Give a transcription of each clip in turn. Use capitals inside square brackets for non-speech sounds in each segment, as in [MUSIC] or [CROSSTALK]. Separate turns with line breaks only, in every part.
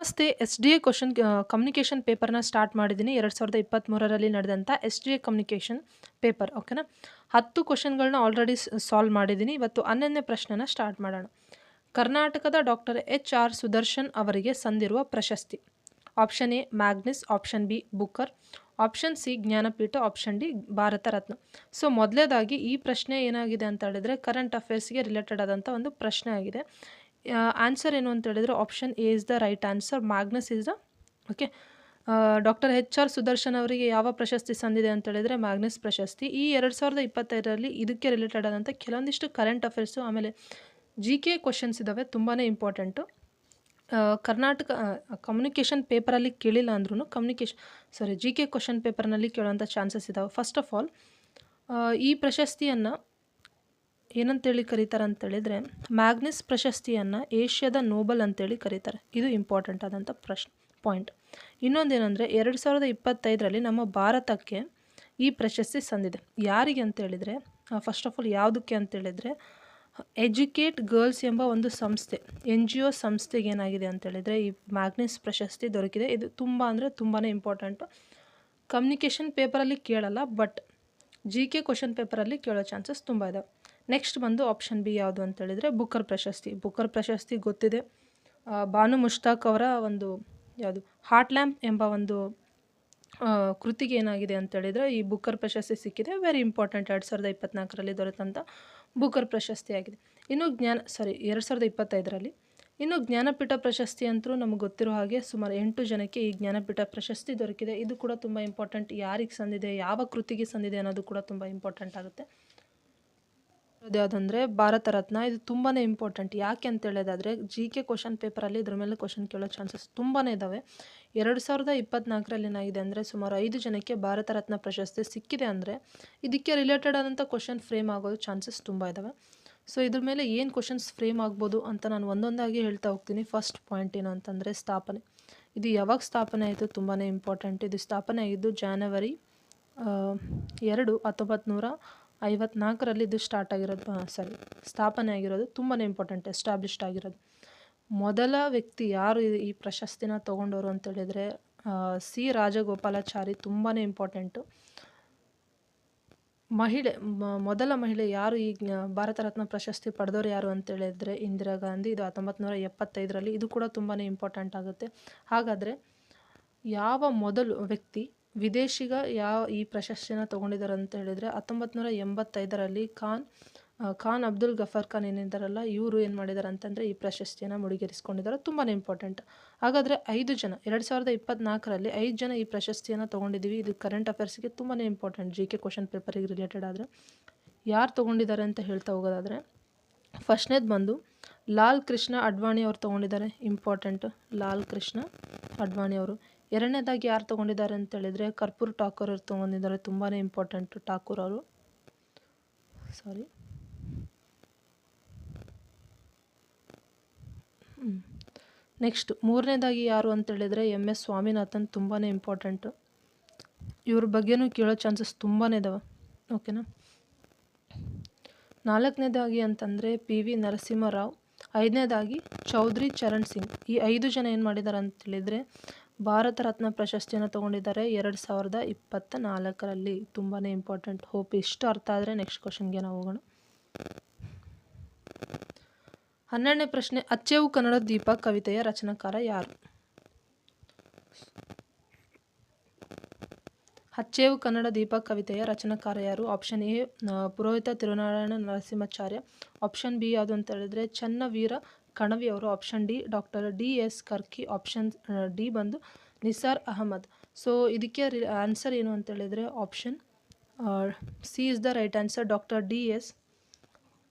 ನಮಸ್ತೆ. S D A question communication ಪೇಪರ್ನ start ಮಾಡಿದ್ದೀನಿ. ಎರಡು ಸಾವಿರದ ಇಪ್ಪತ್ತ್ಮೂರರಲ್ಲಿ ನಡೆದಂಥ S D A communication paper ಓಕೆನಾ ಹತ್ತು ಕ್ವಶನ್ಗಳನ್ನ ಆಲ್ರೆಡಿ ಸಾಲ್ವ್ ಮಾಡಿದ್ದೀನಿ. ಇವತ್ತು ಹನ್ನೊಂದನೇ ಪ್ರಶ್ನೆನ ಸ್ಟಾರ್ಟ್ ಮಾಡೋಣ. ಕರ್ನಾಟಕದ ಡಾಕ್ಟರ್ ಎಚ್ ಆರ್ ಸುದರ್ಶನ್ ಅವರಿಗೆ ಸಂದಿರುವ ಪ್ರಶಸ್ತಿ. Option A Magnus option B Booker option C Jnanpith option D Bharat Ratna so ಮೊದಲೇದಾಗಿ ಈ ಪ್ರಶ್ನೆ ಏನಾಗಿದೆ ಅಂತ ಹೇಳಿದ್ರೆ ಕರೆಂಟ್ ಅಫೇರ್ಸ್ಗೆ ರಿಲೇಟೆಡ್ ಆದಂಥ ಒಂದು ಪ್ರಶ್ನೆ ಆಗಿದೆ. ಆನ್ಸರ್ ಏನು ಅಂತ ಹೇಳಿದ್ರೆ option A is the right answer Magnus is the okay doctor H R Sudarshan ಅವರಿಗೆ ಯಾವ ಪ್ರಶಸ್ತಿ ಸಂದಿದೆ ಅಂತ ಹೇಳಿದರೆ ಮ್ಯಾಗ್ನಸ್ ಪ್ರಶಸ್ತಿ. ಈ ಎರಡು ಸಾವಿರದ ಇಪ್ಪತ್ತೈದರಲ್ಲಿ ಇದಕ್ಕೆ ರಿಲೇಟೆಡ್ ಆದಂಥ ಕೆಲವೊಂದಿಷ್ಟು ಕರೆಂಟ್ ಅಫೇರ್ಸು ಆಮೇಲೆ ಜಿ ಕೆ ಕ್ವಶನ್ಸ್ ಇದ್ದಾವೆ ತುಂಬಾ ಇಂಪಾರ್ಟೆಂಟು ಕರ್ನಾಟಕ ಕಮ್ಯುನಿಕೇಷನ್ ಪೇಪರಲ್ಲಿ ಕೇಳಿಲ್ಲ ಅಂದ್ರೂ communication sorry G K question ಪೇಪರ್ನಲ್ಲಿ ಕೇಳೋಂಥ ಚಾನ್ಸಸ್ ಇದ್ದಾವೆ ಫಸ್ಟ್ ಆಫ್ ಆಲ್ ಈ ಪ್ರಶಸ್ತಿಯನ್ನು ಏನಂತೇಳಿ ಕರೀತಾರೆ ಅಂತೇಳಿದರೆ, ಮ್ಯಾಗ್ನಿಸ್ ಪ್ರಶಸ್ತಿಯನ್ನು ಏಷ್ಯಾದ ನೋಬಲ್ ಅಂತೇಳಿ ಕರೀತಾರೆ. ಇದು ಇಂಪಾರ್ಟೆಂಟ್ ಆದಂಥ ಪ್ರಶ್ನೆ ಪಾಯಿಂಟ್ ಇನ್ನೊಂದೇನೆಂದರೆ, ಎರಡು ಸಾವಿರದ ಇಪ್ಪತ್ತೈದರಲ್ಲಿ ನಮ್ಮ ಭಾರತಕ್ಕೆ ಈ ಪ್ರಶಸ್ತಿ ಸಂದಿದೆ. ಯಾರಿಗೆ ಅಂತೇಳಿದರೆ ಫಸ್ಟ್ ಆಫ್ ಆಲ್ ಯಾವುದಕ್ಕೆ ಅಂತೇಳಿದರೆ ಎಜುಕೇಟ್ ಗರ್ಲ್ಸ್ ಎಂಬ ಒಂದು ಸಂಸ್ಥೆ ಎನ್ ಜಿ ಒ ಸಂಸ್ಥೆಗೆ ಏನಾಗಿದೆ ಅಂತೇಳಿದರೆ, ಈ ಮ್ಯಾಗ್ನಿಸ್ ಪ್ರಶಸ್ತಿ ದೊರಕಿದೆ. ಇದು ತುಂಬ ಅಂದರೆ ತುಂಬಾ ಇಂಪಾರ್ಟೆಂಟು ಕಮ್ಯುನಿಕೇಷನ್ ಪೇಪರಲ್ಲಿ ಕೇಳಲ್ಲ ಬಟ್ ಜಿ ಕೆ ಕ್ವಶನ್ ಪೇಪರಲ್ಲಿ ಕೇಳೋ ಚಾನ್ಸಸ್ ತುಂಬ ಇದಾವೆ. ನೆಕ್ಸ್ಟ್ ಬಂದು ಆಪ್ಷನ್ ಬಿ ಯಾವುದು ಅಂತೇಳಿದರೆ ಬುಕ್ಕರ್ ಪ್ರಶಸ್ತಿ. ಬುಕ್ಕರ್ ಪ್ರಶಸ್ತಿ ಗೊತ್ತಿದೆ. ಬಾನು ಮುಷ್ತಾಕ್ ಅವರ ಒಂದು ಯಾವುದು, ಹಾರ್ಟ್ ಲ್ಯಾಂಪ್ ಎಂಬ ಒಂದು ಕೃತಿಗೆ ಏನಾಗಿದೆ ಅಂತೇಳಿದರೆ ಈ ಬುಕ್ಕರ್ ಪ್ರಶಸ್ತಿ ಸಿಕ್ಕಿದೆ. ವೆರಿ ಇಂಪಾರ್ಟೆಂಟ್ ಎರಡು ಸಾವಿರದ ಇಪ್ಪತ್ನಾಲ್ಕರಲ್ಲಿ ದೊರೆತಂಥ ಬುಕ್ಕರ್ ಪ್ರಶಸ್ತಿ ಆಗಿದೆ. ಇನ್ನು ಜ್ಞಾನ ಸಾರಿ ಎರಡು ಸಾವಿರದ ಇಪ್ಪತ್ತೈದರಲ್ಲಿ. ಇನ್ನು ಜ್ಞಾನಪೀಠ ಪ್ರಶಸ್ತಿ ಅಂತೂ ನಮಗೆ ಗೊತ್ತಿರೋ ಹಾಗೆ ಸುಮಾರು ಎಂಟು ಜನಕ್ಕೆ ಈ ಜ್ಞಾನಪೀಠ ಪ್ರಶಸ್ತಿ ದೊರಕಿದೆ. ಇದು ಕೂಡ ತುಂಬ ಇಂಪಾರ್ಟೆಂಟ್ ಯಾರಿಗೆ ಸಂದಿದೆ, ಯಾವ ಕೃತಿಗೆ ಸಂದಿದೆ ಅನ್ನೋದು ಕೂಡ ತುಂಬ ಇಂಪಾರ್ಟೆಂಟ್ ಆಗುತ್ತೆ. ಯಾವುದಂದರೆ ಭಾರತ ರತ್ನ. ಇದು ತುಂಬಾ ಇಂಪಾರ್ಟೆಂಟ್ ಯಾಕೆ ಅಂತ ಹೇಳೋದಾದರೆ ಜಿ ಕೆ ಕ್ವಶನ್ ಪೇಪರಲ್ಲಿ ಇದ್ರ ಮೇಲೆ ಕ್ವಶನ್ ಕೇಳೋ ಚಾನ್ಸಸ್ ತುಂಬಾ ಇದ್ದಾವೆ ಎರಡು ಸಾವಿರದ ಇಪ್ಪತ್ನಾಲ್ಕರಲ್ಲಿ ಏನಾಗಿದೆ ಅಂದರೆ ಸುಮಾರು ಐದು ಜನಕ್ಕೆ ಭಾರತ ರತ್ನ ಪ್ರಶಸ್ತಿ ಸಿಕ್ಕಿದೆ ಅಂದರೆ ಇದಕ್ಕೆ ರಿಲೇಟೆಡ್ ಆದಂಥ ಕ್ವಶನ್ ಫ್ರೇಮ್ ಆಗೋದು ಚಾನ್ಸಸ್ ತುಂಬ ಇದ್ದಾವೆ ಸೊ ಇದ್ರ ಮೇಲೆ ಏನು ಕ್ವಶನ್ಸ್ ಫ್ರೇಮ್ ಆಗ್ಬೋದು ಅಂತ ನಾನು ಒಂದೊಂದಾಗಿ ಹೇಳ್ತಾ ಹೋಗ್ತೀನಿ. ಫಸ್ಟ್ ಪಾಯಿಂಟ್ ಏನು ಅಂತಂದರೆ ಸ್ಥಾಪನೆ. ಇದು ಯಾವಾಗ ಸ್ಥಾಪನೆ ಆಯಿತು ತುಂಬಾ ಇಂಪಾರ್ಟೆಂಟ್ ಇದು ಸ್ಥಾಪನೆ ಆಗಿದ್ದು ಜಾನವರಿ ಎರಡು ಹತ್ತೊಂಬತ್ತು ನೂರ ಐವತ್ನಾಲ್ಕರಲ್ಲಿ ಇದು ಸ್ಟಾರ್ಟ್ ಆಗಿರೋದು. ಸಾರಿ. ಸ್ಥಾಪನೆ ಆಗಿರೋದು ತುಂಬಾ ಇಂಪಾರ್ಟೆಂಟ್ ಎಸ್ಟಾಬ್ಲಿಷ್ಡ್ ಆಗಿರೋದು. ಮೊದಲ ವ್ಯಕ್ತಿ ಯಾರು ಈ ಪ್ರಶಸ್ತಿನ ತೊಗೊಂಡವರು ಅಂತೇಳಿದರೆ ಸಿ. ರಾಜಗೋಪಾಲಾಚಾರಿ ತುಂಬಾ ಇಂಪಾರ್ಟೆಂಟು ಮಹಿಳೆ ಮೊದಲ ಮಹಿಳೆ ಯಾರು ಈ ಭಾರತ ರತ್ನ ಪ್ರಶಸ್ತಿ ಪಡೆದವರು ಯಾರು ಅಂತೇಳಿದರೆ ಇಂದಿರಾ ಗಾಂಧಿ, ಇದು ಹತ್ತೊಂಬತ್ತು ನೂರ ಎಪ್ಪತ್ತೈದರಲ್ಲಿ, ಇದು ಕೂಡ ತುಂಬಾ ಇಂಪಾರ್ಟೆಂಟ್ ಆಗುತ್ತೆ. ಹಾಗಾದರೆ, ಯಾವ ಮೊದಲು ವ್ಯಕ್ತಿ ವಿದೇಶಿಗ ಯಾವ ಈ ಪ್ರಶಸ್ತಿನ ತೊಗೊಂಡಿದ್ದಾರೆ ಅಂತ ಹೇಳಿದರೆ ಹತ್ತೊಂಬತ್ತು ನೂರ ಎಂಬತ್ತೈದರಲ್ಲಿ ಖಾನ್ ಖಾನ್ ಅಬ್ದುಲ್ ಗಫರ್ ಖಾನ್ ಏನಿದ್ದಾರಲ್ಲ ಇವರು ಏನು ಮಾಡಿದ್ದಾರೆ ಅಂತಂದರೆ ಈ ಪ್ರಶಸ್ತಿಯನ್ನು ಮುಡಿಗೇರಿಸ್ಕೊಂಡಿದ್ದಾರೆ ತುಂಬಾ ಇಂಪಾರ್ಟೆಂಟ್ ಹಾಗಾದರೆ ಐದು ಜನ, ಎರಡು ಸಾವಿರದ ಇಪ್ಪತ್ನಾಲ್ಕರಲ್ಲಿ ಐದು ಜನ ಈ ಪ್ರಶಸ್ತಿಯನ್ನು ತೊಗೊಂಡಿದ್ದೀವಿ ಇದು ಕರೆಂಟ್ ಅಫೇರ್ಸ್ಗೆ ತುಂಬಾ ಇಂಪಾರ್ಟೆಂಟ್ ಜಿ ಕೆ ಕ್ವಶನ್ ಪೇಪರಿಗೆ ರಿಲೇಟೆಡ್ ಆದರೆ. ಯಾರು ತೊಗೊಂಡಿದ್ದಾರೆ ಅಂತ ಹೇಳ್ತಾ ಹೋಗೋದಾದರೆ, ಫಸ್ಟ್ನೇದು ಬಂದು ಲಾಲ್ ಕೃಷ್ಣ ಅಡ್ವಾಣಿ ಅವರು ತೊಗೊಂಡಿದ್ದಾರೆ ಇಂಪಾರ್ಟೆಂಟ್ ಲಾಲ್ ಕೃಷ್ಣ ಅಡ್ವಾಣಿ ಅವರು. ಎರಡನೇದಾಗಿ ಯಾರು ತೊಗೊಂಡಿದ್ದಾರೆ ಅಂತ ಹೇಳಿದರೆ ಕರ್ಪೂರ್ ಠಾಕೂರ್ ಅವರು ತೊಗೊಂಡಿದ್ದಾರೆ. ತುಂಬಾ ಇಂಪಾರ್ಟೆಂಟ್ ಠಾಕೂರ್ ಅವರು. ಸಾರಿ ನೆಕ್ಸ್ಟ್ ಮೂರನೇದಾಗಿ ಯಾರು ಅಂತೇಳಿದರೆ ಎಂ ಎಸ್ ಸ್ವಾಮಿನಾಥನ್ ತುಂಬಾ ಇಂಪಾರ್ಟೆಂಟು ಇವ್ರ ಬಗ್ಗೆನೂ ಕೇಳೋ ಚಾನ್ಸಸ್ ತುಂಬಾ ಇದಾವೆ. ಓಕೆನಾ ನಾಲ್ಕನೇದಾಗಿ ಅಂತಂದರೆ ಪಿ ವಿ ನರಸಿಂಹರಾವ್. ಐದನೇದಾಗಿ ಚೌಧರಿ ಚರಣ್ ಸಿಂಗ್. ಈ ಐದು ಜನ ಏನು ಮಾಡಿದ್ದಾರೆ ಅಂತೇಳಿದರೆ ಭಾರತ ರತ್ನ ಪ್ರಶಸ್ತಿಯನ್ನು ತೊಗೊಂಡಿದ್ದಾರೆ ಎರಡು ಸಾವಿರದ ಇಪ್ಪತ್ತ ನಾಲ್ಕರಲ್ಲಿ ತುಂಬಾ ಇಂಪಾರ್ಟೆಂಟ್ ಹೋಪ್ ಇಷ್ಟು ಅರ್ಥ ಆದರೆ ನೆಕ್ಸ್ಟ್ ಕ್ವಶನ್ಗೆ ನಾವು ಹೋಗೋಣ. ಹನ್ನೆರಡನೇ ಪ್ರಶ್ನೆ, ಅಚ್ಚೇವು ಕನ್ನಡ ದೀಪ ಕವಿತೆಯ ರಚನಾಕಾರ ಯಾರು? ಅಚ್ಚೇವು ಕನ್ನಡ ದೀಪ ಕವಿತೆಯ ರಚನಾಕಾರ ಯಾರು? ಆಪ್ಷನ್ ಎ ಪುರೋಹಿತ ತಿರುನಾರಾಯಣ ನರಸಿಂಹಾಚಾರ್ಯ. ಆಪ್ಷನ್ ಬಿ ಯಾವುದು ಅಂತ ಹೇಳಿದ್ರೆ, ಚನ್ನವೀರ ಕಣವಿ ಅವರು option D doctor D S Karki option D ಬಂದು ನಿಸಾರ್ ಅಹಮದ್. ಸೊ ಇದಕ್ಕೆ ಆನ್ಸರ್ ಏನು ಅಂತ ಹೇಳಿದರೆ option C is the right answer doctor D S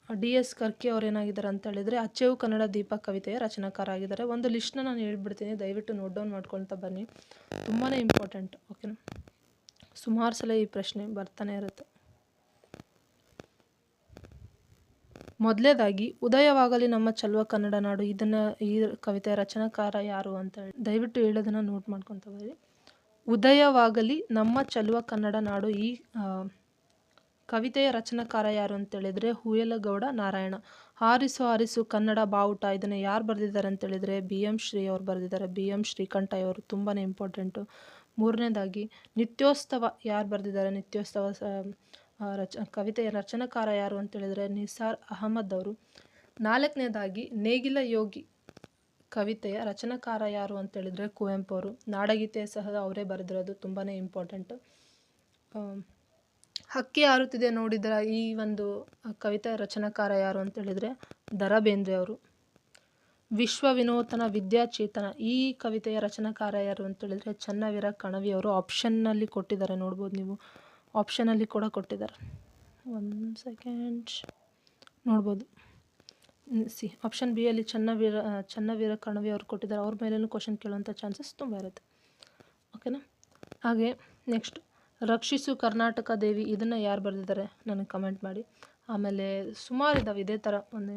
D S Karki ಅವ್ರು ಏನಾಗಿದ್ದಾರೆ ಅಂತ ಹೇಳಿದರೆ, ಅಚ್ಚೆವು ಕನ್ನಡ ದೀಪ ಕವಿತೆಯ ರಚನಾಕಾರ ಆಗಿದ್ದಾರೆ. ಒಂದು ಲಿಸ್ಟ್ನ ನಾನು ಹೇಳ್ಬಿಡ್ತೀನಿ, ದಯವಿಟ್ಟು ನೋಟ್ ಡೌನ್ ಮಾಡ್ಕೊಳ್ತಾ ಬನ್ನಿ. ತುಂಬಾ ಇಂಪಾರ್ಟೆಂಟ್ ಓಕೆನಾ ಸುಮಾರು ಸಲ ಈ ಪ್ರಶ್ನೆ ಬರ್ತಾನೆ ಇರುತ್ತೆ. ಮೊದಲೇದಾಗಿ, ಉದಯವಾಗಲಿ ನಮ್ಮ ಚಲುವ ಕನ್ನಡ ನಾಡು, ಇದನ್ನು ಈ ಕವಿತೆಯ ರಚನಾಕಾರ ಯಾರು? ಅಂತ ಹೇಳಿ. ದಯವಿಟ್ಟು ಹೇಳೋದನ್ನು ನೋಟ್ ಮಾಡ್ಕೊತ ಬರ್ರಿ ಉದಯವಾಗಲಿ ನಮ್ಮ ಚಲುವ ಕನ್ನಡ ನಾಡು, ಈ ಕವಿತೆಯ ರಚನಾಕಾರ ಯಾರು? ಅಂತೇಳಿದರೆ ಹುಯಲಗೌಡ ನಾರಾಯಣ. ಹಾರಿಸು ಹಾರಿಸು, ಕನ್ನಡ ಬಾವುಟ, ಇದನ್ನು ಯಾರು ಬರೆದಿದ್ದಾರೆ? ಅಂತೇಳಿದರೆ ಬಿ. ಎಂ. ಶ್ರೀ ಅವರು ಬರೆದಿದ್ದಾರೆ. ಬಿ. ಎಂ. ಶ್ರೀಕಂಠ ಅವರು ತುಂಬಾ ಇಂಪಾರ್ಟೆಂಟು ಮೂರನೇದಾಗಿ ನಿತ್ಯೋತ್ಸವ ಯಾರು ಬರೆದಿದ್ದಾರೆ? ನಿತ್ಯೋತ್ಸವ ರಚ, ಕವಿತೆಯ ರಚನಾಕಾರ ಯಾರು ಅಂತೇಳಿದರೆ ನಿಸಾರ್ ಅಹಮದ್ ಅವರು. ನಾಲ್ಕನೇದಾಗಿ ನೇಗಿಲ ಯೋಗಿ ಕವಿತೆಯ ರಚನಾಕಾರ ಯಾರು ಅಂತೇಳಿದರೆ ಕುವೆಂಪು ಅವರು. ನಾಡಗೀತೆ ಸಹ ಅವರೇ ಬರೆದಿರೋದು ತುಂಬಾ ಇಂಪಾರ್ಟೆಂಟ್. ಹಕ್ಕಿ ಆರುತ್ತಿದೆ ನೋಡಿದ್ರ ಈ ಒಂದು ಕವಿತೆ ರಚನಾಕಾರ ಯಾರು ಅಂತೇಳಿದರೆ ಹೇಳಿದ್ರೆ ರಾ ಬೇಂದ್ರೆ ಅವರು. ವಿಶ್ವ ವಿನೂತನ ವಿದ್ಯಾಚೇತನ ಈ ಕವಿತೆಯ ರಚನಾಕಾರ ಯಾರು ಅಂತೇಳಿದರೆ ಚನ್ನವೀರ ಕಣವಿ ಅವರು. ಆಪ್ಷನ್ನಲ್ಲಿ ಕೊಟ್ಟಿದ್ದಾರೆ ನೋಡ್ಬೋದು ನೀವು. ಆಪ್ಷನಲ್ಲಿ ಕೂಡ ಕೊಟ್ಟಿದ್ದಾರೆ ಒಂದು ಸೆಕೆಂಡ್ ನೋಡ್ಬೋದು. ಸಿ ಆಪ್ಷನ್ ಬಿ ಅಲ್ಲಿ ಚನ್ನವೀರ ಚನ್ನವೀರ ಕಣವಿ ಅವರು ಕೊಟ್ಟಿದ್ದಾರೆ. ಅವ್ರ ಮೇಲೂ ಕ್ವಶನ್ ಕೇಳುವಂಥ ಚಾನ್ಸಸ್ ತುಂಬ ಇರುತ್ತೆ. ಓಕೆನಾ ಹಾಗೆ ನೆಕ್ಸ್ಟ್ ರಕ್ಷಿಸು ಕರ್ನಾಟಕ ದೇವಿ, ಇದನ್ನು ಯಾರು ಬರೆದಿದ್ದಾರೆ? ನನಗೆ ಕಮೆಂಟ್ ಮಾಡಿ. ಆಮೇಲೆ ಸುಮಾರು ಇದ್ದಾವೆ ಇದೇ ಥರ ಒಂದು,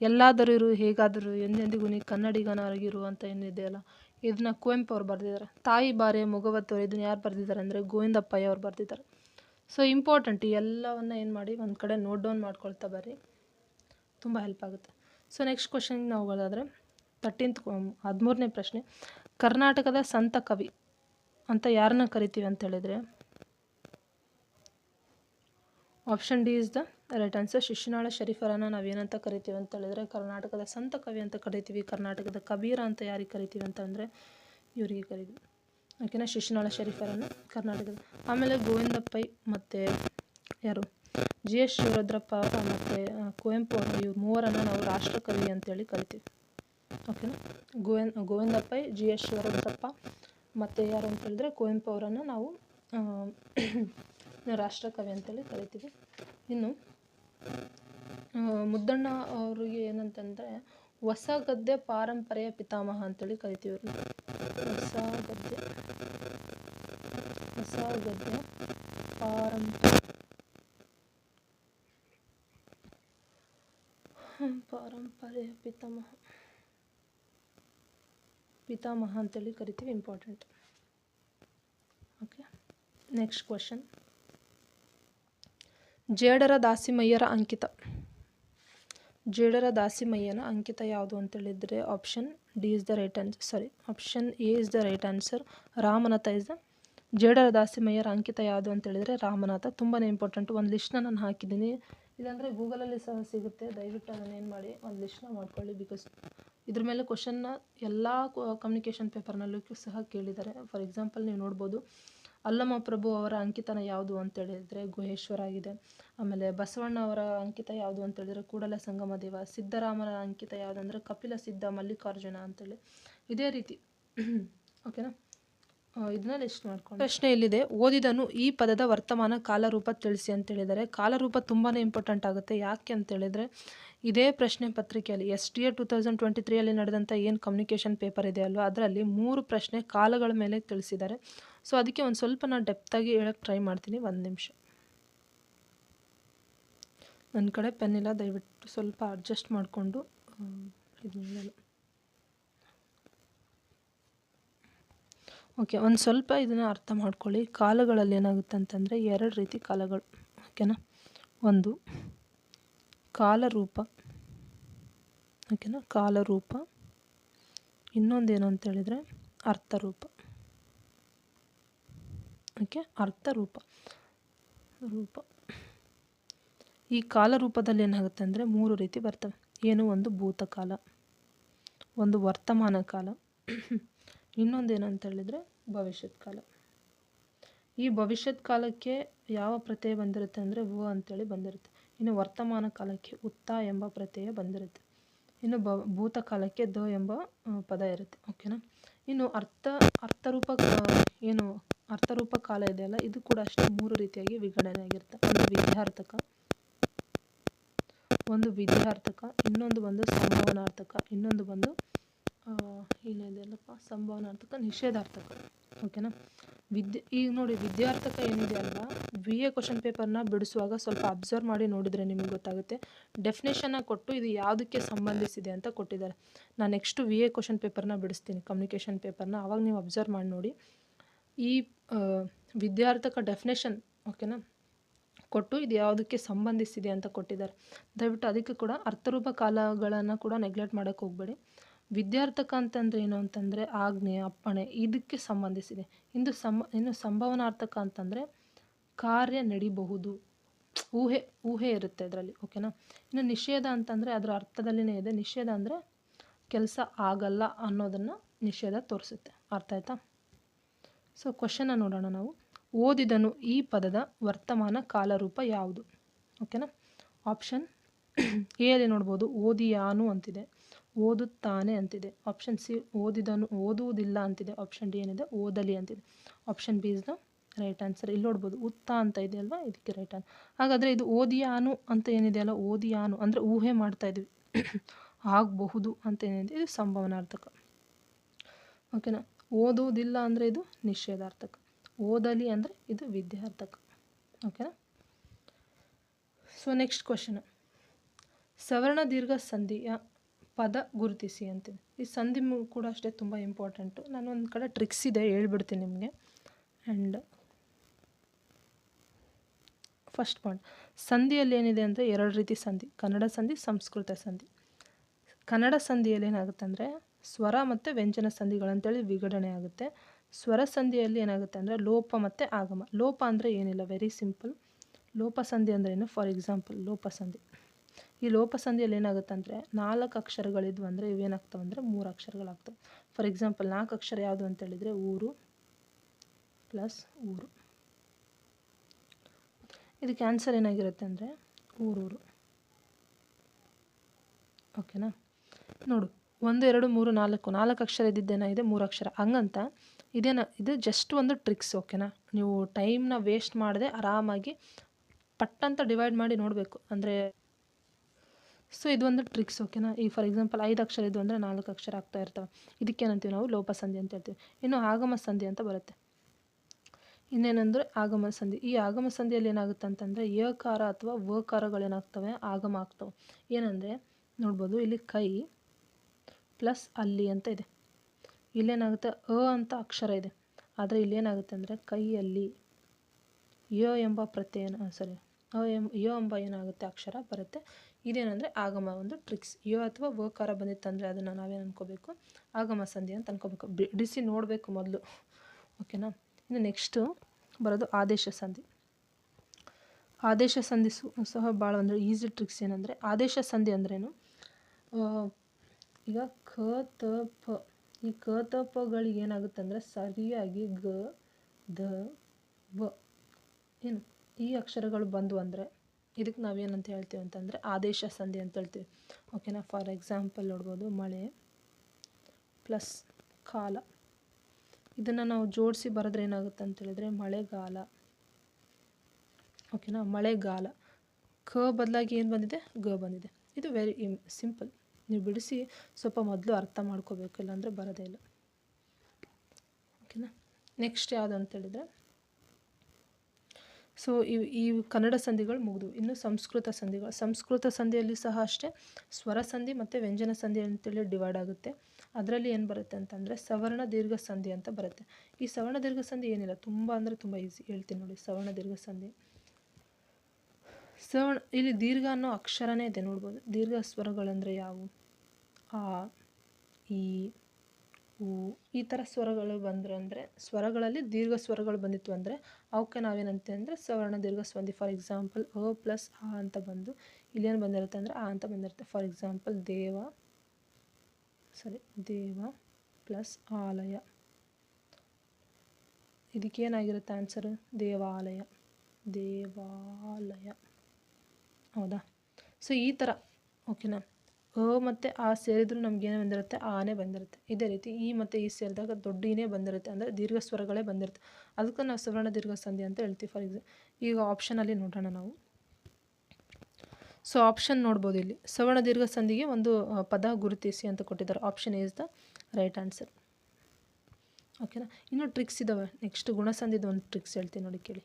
ಎಲ್ಲಾದರೂ ಇರು, ಹೇಗಾದರೂ, ಎಂದೆಂದಿಗೂ ನೀ ಕನ್ನಡಿಗನಾಗಿರು ಅಂತ ಏನಿದೆಯಲ್ಲ ಇದನ್ನ ಕುವೆಂಪು ಅವ್ರು ಬರೆದಿದ್ದಾರೆ ತಾಯಿ ಬಾರೆ ಮೊಗವತ್ತು ಇದನ್ನ ಯಾರು ಬರೆದಿದ್ದಾರೆ ಅಂದರೆ ಗೋವಿಂದಪ್ಪಯ್ಯ ಅವ್ರು ಬರೆದಿದ್ದಾರೆ ಸೊ ಇಂಪಾರ್ಟೆಂಟ್ ಎಲ್ಲವನ್ನ ಏನು ಮಾಡಿ ಒಂದು ಕಡೆ ನೋಟ್ ಡೌನ್ ಮಾಡ್ಕೊಳ್ತಾ ಬರ್ರಿ. ತುಂಬ ಹೆಲ್ಪ್ ಆಗುತ್ತೆ. ಸೊ ನೆಕ್ಸ್ಟ್ ಕ್ವಶನ್ಗೆ ನಾವು ಹೋಗೋದಾದರೆ ತರ್ಟೀನ್ತ್ ಹದಿಮೂರನೇ ಪ್ರಶ್ನೆ. ಕರ್ನಾಟಕದ ಸಂತ ಕವಿ ಅಂತ ಯಾರನ್ನ ಕರಿತೀವಿ ಅಂತ ಹೇಳಿದರೆ option D is the right answer Shishunala ಶರೀಫರನ್ನು ನಾವೇನಂತ ಕರಿತೀವಿ ಅಂತ ಹೇಳಿದ್ರೆ, ಕರ್ನಾಟಕದ ಸಂತ ಕವಿ ಅಂತ ಕರಿತೀವಿ, ಕರ್ನಾಟಕದ ಕಬೀರ ಅಂತ ಯಾರಿಗೆ ಕರಿತೀವಿ ಅಂತಂದರೆ ಇವರಿಗೆ ಕರಿತೀವಿ. ಓಕೆನಾ ಶಿಶುನಾಳ ಶರೀಫರನ್ನು ಕರ್ನಾಟಕದ. ಆಮೇಲೆ ಗೋವಿಂದ ಪೈ ಮತ್ತು ಯಾರು? ಜಿ ಎಸ್ ಶಿವರುದ್ರಪ್ಪ ಮತ್ತು ಕುವೆಂಪು ಅವರು, ಇವ್ರು ಮೂವರನ್ನು ನಾವು ರಾಷ್ಟ್ರಕವಿ ಅಂತೇಳಿ ಕರಿತೀವಿ. ಓಕೆನಾ ಗೋವಿಂದ ಗೋವಿಂದ ಪೈ ಜಿ ಎಸ್ ಶಿವರುದ್ರಪ್ಪ ಮತ್ತು ಯಾರು ಅಂತ ಹೇಳಿದ್ರೆ ಕುವೆಂಪು ಅವರನ್ನು ನಾವು [COUGHS] ರಾಷ್ಟ್ರಕವಿ ಅಂತೇಳಿ ಕರಿತೀವಿ. ಇನ್ನು ಮುದ್ದಣ್ಣ ಅವರಿಗೆ ಏನಂತಂದರೆ, ಹೊಸ ಗದ್ದೆ ಪಾರಂಪರೆಯ ಪಿತಾಮಹ ಅಂತೇಳಿ ಕರಿತೀವಿ ಹೊಸ ಗದ್ದೆ. ಹೊಸ ಗದ್ದೆ ಪಾರಂಪರೆ ಪಾರಂಪರೆಯ ಪಿತಾಮಹ. ಪಿತಾಮಹ ಅಂತೇಳಿ ಕರಿತೀವಿ important okay next question Jedara ದಾಸಿಮಯ್ಯರ ಅಂಕಿತ. ಜೇಡರ ದಾಸಿಮಯ್ಯನ ಅಂಕಿತ ಯಾವುದು ಅಂತೇಳಿದರೆ option D is the right answer sorry option A is the right answer Ramanatha is the Jedara ದಾಸಿಮಯ್ಯರ ಅಂಕಿತ ಯಾವುದು ಅಂತೇಳಿದರೆ ರಾಮನಾಥ. ತುಂಬಾ ಇಂಪಾರ್ಟೆಂಟ್ ಒಂದು ಲಿಸ್ಟ್ನ ನಾನು ಹಾಕಿದ್ದೀನಿ. ಇಲ್ಲಾಂದರೆ ಗೂಗಲಲ್ಲಿ ಸಹ ಸಿಗುತ್ತೆ. ದಯವಿಟ್ಟು ಅದನ್ನು ಏನು ಮಾಡಿ, ಒಂದು ಲಿಸ್ಟ್ನ ಮಾಡ್ಕೊಳ್ಳಿ ಬಿಕಾಸ್ ಇದ್ರ ಮೇಲೆ ಕ್ವಶನ್ನ ಎಲ್ಲ ಕಮ್ಯುನಿಕೇಷನ್ ಪೇಪರ್ನಲ್ಲೂ ಸಹ ಕೇಳಿದ್ದಾರೆ. ಫಾರ್ ಎಕ್ಸಾಂಪಲ್ ನೀವು ನೋಡ್ಬೋದು ಅಲ್ಲಮ ಪ್ರಭು ಅವರ ಅಂಕಿತನ ಯಾವುದು ಅಂತೇಳಿದರೆ ಗುಹೇಶ್ವರ ಆಗಿದೆ ಆಮೇಲೆ ಬಸವಣ್ಣ ಅವರ ಅಂಕಿತ ಯಾವುದು ಅಂತೇಳಿದರೆ ಕೂಡಲ ಸಂಗಮ ದೇವ, ಸಿದ್ದರಾಮನ ಅಂಕಿತ ಯಾವುದಂದ್ರೆ ಕಪಿಲ, ಸಿದ್ಧ, ಮಲ್ಲಿಕಾರ್ಜುನ ಅಂತೇಳಿ ಇದೇ ರೀತಿ. ಓಕೆನಾ ಇದನ್ನ ಲಿಸ್ಟ್ ಮಾಡ್ಕೊಂಡು ಪ್ರಶ್ನೆ ಇಲ್ಲಿದೆ. ಓದಿದನು ಈ ಪದದ ವರ್ತಮಾನ ಕಾಲರೂಪ ತಿಳಿಸಿ ಅಂತ ಹೇಳಿದರೆ ಕಾಲರೂಪ ತುಂಬಾ ಇಂಪಾರ್ಟೆಂಟ್ ಆಗುತ್ತೆ. ಯಾಕೆ ಅಂತ ಹೇಳಿದರೆ ಇದೇ ಪ್ರಶ್ನೆ ಪತ್ರಿಕೆಯಲ್ಲಿ, S T A two thousand twenty ತ್ರೀಯಲ್ಲಿ ನಡೆದಂಥ ಏನು ಕಮ್ಯುನಿಕೇಷನ್ ಪೇಪರ್ ಇದೆ ಅಲ್ವಾ? ಅದರಲ್ಲಿ ಮೂರು ಪ್ರಶ್ನೆ ಕಾಲಗಳ ಮೇಲೆ ತಿಳಿಸಿದ್ದಾರೆ. ಸೊ ಅದಕ್ಕೆ ಒಂದು ಸ್ವಲ್ಪ ನಾನು ಡೆಪ್ತಾಗಿ ಹೇಳೋಕ್ಕೆ ಟ್ರೈ ಮಾಡ್ತೀನಿ, ಒಂದು ನಿಮಿಷ. ನನ್ನ ಕಡೆ ಪೆನ್ ಇಲ್ಲ, ದಯವಿಟ್ಟು ಸ್ವಲ್ಪ ಅಡ್ಜಸ್ಟ್ ಮಾಡಿಕೊಂಡು ಓಕೆ ಒಂದು ಸ್ವಲ್ಪ ಇದನ್ನು ಅರ್ಥ ಮಾಡ್ಕೊಳ್ಳಿ. ಕಾಲಗಳಲ್ಲಿ ಏನಾಗುತ್ತೆ ಅಂತಂದರೆ ಎರಡು ರೀತಿ ಕಾಲಗಳು ಓಕೆನಾ ಒಂದು, ಕಾಲರೂಪ ಓಕೆನಾ ಕಾಲರೂಪ. ಇನ್ನೊಂದೇನು ಅಂತೇಳಿದರೆ ಅರ್ಥರೂಪ. ಓಕೆ ಅರ್ಥರೂಪ ರೂಪ. ಈ ಕಾಲರೂಪದಲ್ಲಿ ಏನಾಗುತ್ತೆ ಅಂದರೆ ಮೂರು ರೀತಿ ಬರ್ತವೆ. ಏನು? ಒಂದು ಭೂತಕಾಲ, ಒಂದು ವರ್ತಮಾನ ಕಾಲ, ಇನ್ನೊಂದು ಏನಂತ ಹೇಳಿದರೆ ಭವಿಷ್ಯತ್ ಕಾಲ. ಈ ಭವಿಷ್ಯತ್ ಕಾಲಕ್ಕೆ ಯಾವ ಪ್ರತ್ಯಯ ಬಂದಿರುತ್ತೆ ಅಂದರೆ ವ ಅಂತೇಳಿ ಬಂದಿರುತ್ತೆ. ಇನ್ನು ವರ್ತಮಾನ ಕಾಲಕ್ಕೆ ಉತ್ತ ಎಂಬ ಪ್ರತ್ಯಯ ಬಂದಿರುತ್ತೆ. ಇನ್ನು ಭ ಭೂತಕಾಲಕ್ಕೆ ದ ಎಂಬ ಪದ ಇರುತ್ತೆ. ಓಕೆನಾ? ಇನ್ನು ಅರ್ಥ, ಅರ್ಥರೂಪ ಏನು ಅರ್ಥರೂಪ ಕಾಲ ಇದೆಯಲ್ಲ ಇದು ಕೂಡ ಅಷ್ಟೇ ಮೂರು ರೀತಿಯಾಗಿ ವಿಂಗಡಣೆ ಆಗಿರುತ್ತೆ. ಒಂದು ವಿದ್ಯಾರ್ಥಕ ಒಂದು ವಿದ್ಯಾರ್ಥಕ ಇನ್ನೊಂದು ಬಂದು ಸಂಭಾವನಾರ್ಥಕ, ಇನ್ನೊಂದು ಬಂದು ಏನಿದೆಯಲ್ಲಪ್ಪ ಸಂಭವನಾರ್ಥಕ, ನಿಷೇಧಾರ್ಥಕ. ಓಕೆನಾ? ವಿದ್ಯೆ, ಈಗ ನೋಡಿ, ವಿದ್ಯಾರ್ಥಕ ಏನಿದೆ ಅಲ್ವಾ? ವಿ ಎ ಕ್ವಶನ್ ಪೇಪರ್ನ ಬಿಡಿಸುವಾಗ ಸ್ವಲ್ಪ ಅಬ್ಸರ್ವ್ ಮಾಡಿ ನೋಡಿದರೆ ನಿಮಗೆ ಗೊತ್ತಾಗುತ್ತೆ. ಡೆಫಿನೇಷನ್ನ ಕೊಟ್ಟು ಇದು ಯಾವುದಕ್ಕೆ ಸಂಬಂಧಿಸಿದೆ ಅಂತ ಕೊಟ್ಟಿದ್ದಾರೆ. ನಾನು ನೆಕ್ಸ್ಟು ವಿ ಎ ಕ್ವಶನ್ ಪೇಪರ್ನ ಬಿಡಿಸ್ತೀನಿ ಕಮ್ಯುನಿಕೇಷನ್ ಪೇಪರ್ನ ಆವಾಗ ನೀವು ಅಬ್ಸರ್ವ್ ಮಾಡಿ ನೋಡಿ. ಈ ವಿದ್ಯಾರ್ಥಕ ಡೆಫಿನೇಷನ್ ಓಕೆನಾ ಕೊಟ್ಟು ಇದು ಯಾವುದಕ್ಕೆ ಸಂಬಂಧಿಸಿದೆ ಅಂತ ಕೊಟ್ಟಿದ್ದಾರೆ. ದಯವಿಟ್ಟು ಅದಕ್ಕೆ ಕೂಡ ಅರ್ಥರೂಪ ಕಾಲಗಳನ್ನು ಕೂಡ ನೆಗ್ಲೆಕ್ಟ್ ಮಾಡೋಕ್ಕೆ ಹೋಗಬೇಡಿ. ವಿದ್ಯಾರ್ಥಕ ಅಂತಂದರೆ ಏನು ಅಂತಂದರೆ ಆಜ್ಞೆ, ಅಪ್ಪಣೆ, ಇದಕ್ಕೆ ಸಂಬಂಧಿಸಿದೆ. ಇಂದು ಸಂ, ಇನ್ನು ಸಂಭವನಾರ್ಥಕ ಅಂತಂದರೆ ಕಾರ್ಯ ನಡಿಬಹುದು. ಊಹೆ ಊಹೆ ಇರುತ್ತೆ ಅದರಲ್ಲಿ ಓಕೆನಾ ಇನ್ನು ನಿಷೇಧ ಅಂತಂದರೆ ಅದರ ಅರ್ಥದಲ್ಲಿನೇ ಇದೆ. ನಿಷೇಧ ಅಂದರೆ ಕೆಲಸ ಆಗಲ್ಲ ಅನ್ನೋದನ್ನು ನಿಷೇಧ ತೋರಿಸುತ್ತೆ. ಅರ್ಥ ಆಯ್ತಾ? ಸೊ ಕ್ವಶನ್ನ ನೋಡೋಣ ನಾವು. ಓದಿದನು ಈ ಪದದ ವರ್ತಮಾನ ಕಾಲರೂಪ ಯಾವುದು? ಓಕೆನಾ ಆಪ್ಷನ್ ಎಲ್ಲಿ ನೋಡ್ಬೋದು, ಓದಿಯಾನು ಅಂತಿದೆ, ಓದುತ್ತಾನೆ ಅಂತಿದೆ. ಆಪ್ಷನ್ ಸಿ ಓದಿದನು, ಓದುವುದಿಲ್ಲ ಅಂತಿದೆ. ಆಪ್ಷನ್ ಡಿ ಏನಿದೆ? ಓದಲಿ ಅಂತಿದೆ. Option B is the right answer ಇಲ್ಲಿ ನೋಡ್ಬೋದು, ಉತ್ತ ಅಂತ ಇದೆ ಅಲ್ವಾ? ಇದಕ್ಕೆ ರೈಟ್ ಆನ್ಸರ್ ಹಾಗಾದರೆ ಇದು ಓದಿಯಾನು ಅಂತ ಏನಿದೆ ಅಲ್ಲ? ಓದಿಯಾನು, ಅಂದರೆ ಊಹೆ ಮಾಡ್ತಾ ಇದ್ವಿ. [CLEARS THROAT] ಆಗಬಹುದು ಅಂತ ಏನಿದೆ? ಇದು ಸಂಭವನಾರ್ಥಕ. ಓಕೆನಾ ಓದುವುದಿಲ್ಲ ಅಂದರೆ ಇದು ನಿಷೇಧಾರ್ಥಕ. ಓದಲಿ ಅಂದರೆ ಇದು ವಿದ್ಯಾರ್ಥಕ. ಓಕೆನಾ ಸೊ ನೆಕ್ಸ್ಟ್ ಕ್ವಶನ್ ಸವರ್ಣ ದೀರ್ಘ ಸಂಧಿಯ ಪದ ಗುರುತಿಸಿ ಅಂತೀನಿ. ಈ ಸಂಧಿ ಕೂಡ ಅಷ್ಟೇ ತುಂಬ ಇಂಪಾರ್ಟೆಂಟು ನಾನು ಒಂದು ಕಡೆ ಟ್ರಿಕ್ಸ್ ಇದೆ ಹೇಳ್ಬಿಡ್ತೀನಿ ನಿಮಗೆ. ಆ್ಯಂಡ್ ಫಸ್ಟ್ ಪಾಯಿಂಟ್ ಸಂಧಿಯಲ್ಲಿ ಏನಿದೆ ಅಂದರೆ ಎರಡು ರೀತಿ ಸಂಧಿ. ಕನ್ನಡ ಸಂಧಿ, ಸಂಸ್ಕೃತ ಸಂಧಿ. ಕನ್ನಡ ಸಂಧಿಯಲ್ಲಿ ಏನಾಗುತ್ತೆ ಅಂದರೆ ಸ್ವರ ಮತ್ತು ವ್ಯಂಜನ ಸಂಧಿಗಳಂತೇಳಿ ವಿಘಟನೆ ಆಗುತ್ತೆ. ಸ್ವರ ಸಂಧಿಯಲ್ಲಿ ಏನಾಗುತ್ತೆ ಅಂದರೆ ಲೋಪ ಮತ್ತು ಆಗಮ. ಲೋಪ ಅಂದರೆ ಏನಿಲ್ಲ ವೆರಿ ಸಿಂಪಲ್ ಲೋಪ ಸಂಧಿ ಅಂದರೆ ಏನು? ಫಾರ್ ಎಕ್ಸಾಂಪಲ್ ಲೋಪ ಸಂಧಿ. ಈ ಲೋಪ ಸಂಧಿಯಲ್ಲಿ ಏನಾಗುತ್ತೆ ಅಂದರೆ ನಾಲ್ಕು ಅಕ್ಷರಗಳಿದ್ವು ಅಂದರೆ ಇವೇನಾಗ್ತವೆ ಅಂದರೆ ಮೂರು ಅಕ್ಷರಗಳಾಗ್ತವೆ. ಫಾರ್ ಎಕ್ಸಾಂಪಲ್ ನಾಲ್ಕು ಅಕ್ಷರ ಯಾವುದು ಅಂತ ಹೇಳಿದರೆ ಊರು ಪ್ಲಸ್ ಊರು. ಇದಕ್ಕೆ ಆನ್ಸರ್ ಏನಾಗಿರುತ್ತೆ ಅಂದರೆ ಊರೂರು. ಓಕೆನಾ ನೋಡು. ಒಂದು, ಎರಡು, ಮೂರು, ನಾಲ್ಕು ನಾಲ್ಕು ಅಕ್ಷರ ಇದ್ದಿದ್ದೇನಾಗಿದೆ ಮೂರು ಅಕ್ಷರ. ಹಂಗಂತ ಇದೇನ, ಇದು ಜಸ್ಟ್ ಒಂದು ಟ್ರಿಕ್ಸ್ ಓಕೆನಾ ನೀವು ಟೈಮ್ನ ವೇಸ್ಟ್ ಮಾಡದೆ ಆರಾಮಾಗಿ ಪಟ್ಟಂತ ಡಿವೈಡ್ ಮಾಡಿ ನೋಡಬೇಕು. ಅಂದರೆ ಸೊ ಇದೊಂದು ಟ್ರಿಕ್ಸ್ ಓಕೆನಾ ಈಗ ಫಾರ್ ಎಕ್ಸಾಂಪಲ್ ಐದು ಅಕ್ಷರ ಇದು ಅಂದರೆ ನಾಲ್ಕು ಅಕ್ಷರ ಆಗ್ತಾ ಇರ್ತವೆ. ಇದಕ್ಕೇನಂತೀವಿ ನಾವು? ಲೋಪ ಸಂಧಿ ಅಂತ ಹೇಳ್ತೀವಿ. ಇನ್ನು ಆಗಮ ಸಂಧಿ ಅಂತ ಬರುತ್ತೆ. ಇನ್ನೇನೆಂದರೆ ಆಗಮ ಸಂಧಿ. ಈ ಆಗಮ ಸಂಧಿಯಲ್ಲಿ ಏನಾಗುತ್ತೆ ಅಂತಂದರೆ ಯಕಾರ ಅಥವಾ ವಕಾರಗಳೇನಾಗ್ತವೆ? ಆಗಮ ಆಗ್ತವೆ. ಏನಂದರೆ, ನೋಡ್ಬೋದು, ಇಲ್ಲಿ ಕೈ ಪ್ಲಸ್ ಅಲ್ಲಿ ಅಂತ ಇದೆ. ಇಲ್ಲೇನಾಗುತ್ತೆ? ಅ ಅಂತ ಅಕ್ಷರ ಇದೆ. ಆದರೆ ಇಲ್ಲೇನಾಗುತ್ತೆ ಅಂದರೆ ಕೈಯಲ್ಲಿ ಯೋ ಎಂಬ ಪ್ರತ್ಯಯನ ಸಾರಿ ಅ ಎಂ, ಯ ಎಂಬ ಏನಾಗುತ್ತೆ ಅಕ್ಷರ ಬರುತ್ತೆ. ಇದೇನಂದರೆ ಆಗಮ ಒಂದು ಟ್ರಿಕ್ಸ್ ಯೋ ಅಥವಾ ಓಕಾರ ಬಂದಿತ್ತಂದರೆ ಅದನ್ನು ನಾವೇನು ಅನ್ಕೋಬೇಕು? ಆಗಮ ಸಂಧಿ ಅಂತ ಅನ್ಕೋಬೇಕು. ಬಿಡಿಸಿ ನೋಡಬೇಕು ಮೊದಲು. ಓಕೆನಾ? ಇನ್ನು ನೆಕ್ಸ್ಟು ಬರೋದು ಆದೇಶ ಸಂಧಿ. ಆದೇಶ ಸಂಧಿ ಸಹ ಭಾಳ ಅಂದರೆ ಈಸಿ ಟ್ರಿಕ್ಸ್ ಏನಂದರೆ ಆದೇಶ ಸಂಧಿ ಅಂದ್ರೇನು? ಈಗ ಕ, ತ, ಪ. ಈ ಕ, ತ ಪಗಳಿಗೆ ಏನಾಗುತ್ತೆ ಅಂದರೆ ಸರಿಯಾಗಿ ಗ, ದ, ವ. ಏನು? ಈ ಅಕ್ಷರಗಳು ಬಂದು ಅಂದರೆ ಇದಕ್ಕೆ ನಾವೇನಂತ ಹೇಳ್ತೀವಿ ಅಂತಂದರೆ ಆದೇಶ ಸಂಧಿ ಅಂತ ಹೇಳ್ತೀವಿ. ಓಕೆನಾ ಫಾರ್ ಎಕ್ಸಾಂಪಲ್ ನೋಡ್ಬೋದು ಮಳೆ ಪ್ಲಸ್ ಕಾಲ. ಇದನ್ನು ನಾವು ಜೋಡಿಸಿ ಬರೆದ್ರೆ ಏನಾಗುತ್ತೆ ಅಂತ ಹೇಳಿದ್ರೆ ಮಳೆಗಾಲ. ಓಕೆನಾ ಮಳೆಗಾಲ. ಕ ಬದಲಾಗಿ ಏನು ಬಂದಿದೆ? ಗ ಬಂದಿದೆ. ಇದು ವೆರಿ ಸಿಂಪಲ್ ನೀವು ಬಿಡಿಸಿ ಸ್ವಲ್ಪ ಮೊದಲು ಅರ್ಥ ಮಾಡ್ಕೋಬೇಕು, ಇಲ್ಲಾಂದರೆ ಬರೋದೇ ಇಲ್ಲ. ಓಕೆನಾ? ನೆಕ್ಸ್ಟ್ ಯಾವುದು ಅಂತ ಹೇಳಿದರೆ ಸೊ ಇವು ಈ ಕನ್ನಡ ಸಂಧಿಗಳು ಮುಗಿದು, ಇನ್ನು ಸಂಸ್ಕೃತ ಸಂಧಿಗಳು, ಸಂಸ್ಕೃತ ಸಂಧಿಯಲ್ಲಿ ಸಹ ಅಷ್ಟೇ, ಸ್ವರ ಸಂಧಿ ಮತ್ತು ವ್ಯಂಜನ ಸಂಧಿ ಅಂತೇಳಿ ಡಿವೈಡ್ ಆಗುತ್ತೆ. ಅದರಲ್ಲಿ ಏನು ಬರುತ್ತೆ ಅಂತಂದರೆ, ಸವರ್ಣ ದೀರ್ಘ ಸಂಧಿ ಅಂತ ಬರುತ್ತೆ. ಈ ಸವರ್ಣ ದೀರ್ಘ ಸಂಧಿ ಏನಿಲ್ಲ, ತುಂಬ ಅಂದರೆ ತುಂಬ ಈಸಿ ಹೇಳ್ತೀನಿ ನೋಡಿ, ಸವರ್ಣ ದೀರ್ಘ ಸಂಧಿ. ಸವರ್ಣ ಇಲ್ಲಿ ದೀರ್ಘ ಅನ್ನೋ ಅಕ್ಷರನೇ ಇದೆ, ನೋಡ್ಬೋದು. ದೀರ್ಘ ಸ್ವರಗಳಂದರೆ ಯಾವುವು ಆ, ಈ, ಉ, ಈ ಥರ ಸ್ವರಗಳು ಬಂದರು ಅಂದರೆ, ಸ್ವರಗಳಲ್ಲಿ ದೀರ್ಘ ಸ್ವರಗಳು ಬಂದಿತ್ತು ಅಂದರೆ, ಅವಕ್ಕೆ ನಾವೇನಂತೆ ಅಂದರೆ, ಸವರ್ಣ ದೀರ್ಘ ಸ್ವಂದಿ ಫಾರ್ ಎಕ್ಸಾಂಪಲ್ ಅ ಪ್ಲಸ್ ಆ ಅಂತ ಬಂದು, ಇಲ್ಲೇನು ಬಂದಿರುತ್ತೆ ಅಂದರೆ, ಆ ಅಂತ ಬಂದಿರುತ್ತೆ. ಫಾರ್ ಎಕ್ಸಾಂಪಲ್ ದೇವ ಸರಿ ದೇವ ಪ್ಲಸ್ ಆಲಯ. ಇದಕ್ಕೇನಾಗಿರುತ್ತೆ ಆನ್ಸರು ದೇವಾಲಯ. ದೇವಾಲಯ. ಹೌದಾ? ಸೊ ಈ ಥರ ಓಕೆನಾ ಅ ಮತ್ತು ಆ ಸೇರಿದ್ರು ನಮಗೇನೇ ಬಂದಿರುತ್ತೆ? ಆನೇ ಬಂದಿರುತ್ತೆ. ಇದೇ ರೀತಿ ಈ ಮತ್ತು ಈ ಸೇರಿದಾಗ ದೊಡ್ಡ ಈನೇ ಬಂದಿರುತ್ತೆ. ಅಂದರೆ ದೀರ್ಘ ಸ್ವರಗಳೇ ಬಂದಿರುತ್ತೆ. ಅದಕ್ಕೆ ನಾವು ಸವರ್ಣ ದೀರ್ಘ ಸಂಧಿ ಅಂತ ಹೇಳ್ತೀವಿ. ಫಾರ್ ಎಕ್ಸಾಂಪಲ್ ಈಗ ಆಪ್ಷನಲ್ಲಿ ನೋಡೋಣ ನಾವು. ಸೊ ಆಪ್ಷನ್ ನೋಡ್ಬೋದು ಇಲ್ಲಿ. ಸವರ್ಣ ದೀರ್ಘ ಸಂಧಿಗೆ ಒಂದು ಪದ ಗುರುತಿಸಿ ಅಂತ ಕೊಟ್ಟಿದ್ದಾರೆ. Option is the right answer ಓಕೆನಾ ಇನ್ನೂ ಟ್ರಿಕ್ಸ್ ಇದ್ದಾವೆ ನೆಕ್ಸ್ಟ್ ಗುಣಸಂಧಿದ ಒಂದು ಟ್ರಿಕ್ಸ್ ಹೇಳ್ತೀನಿ ನೋಡಿ ಕೇಳಿ.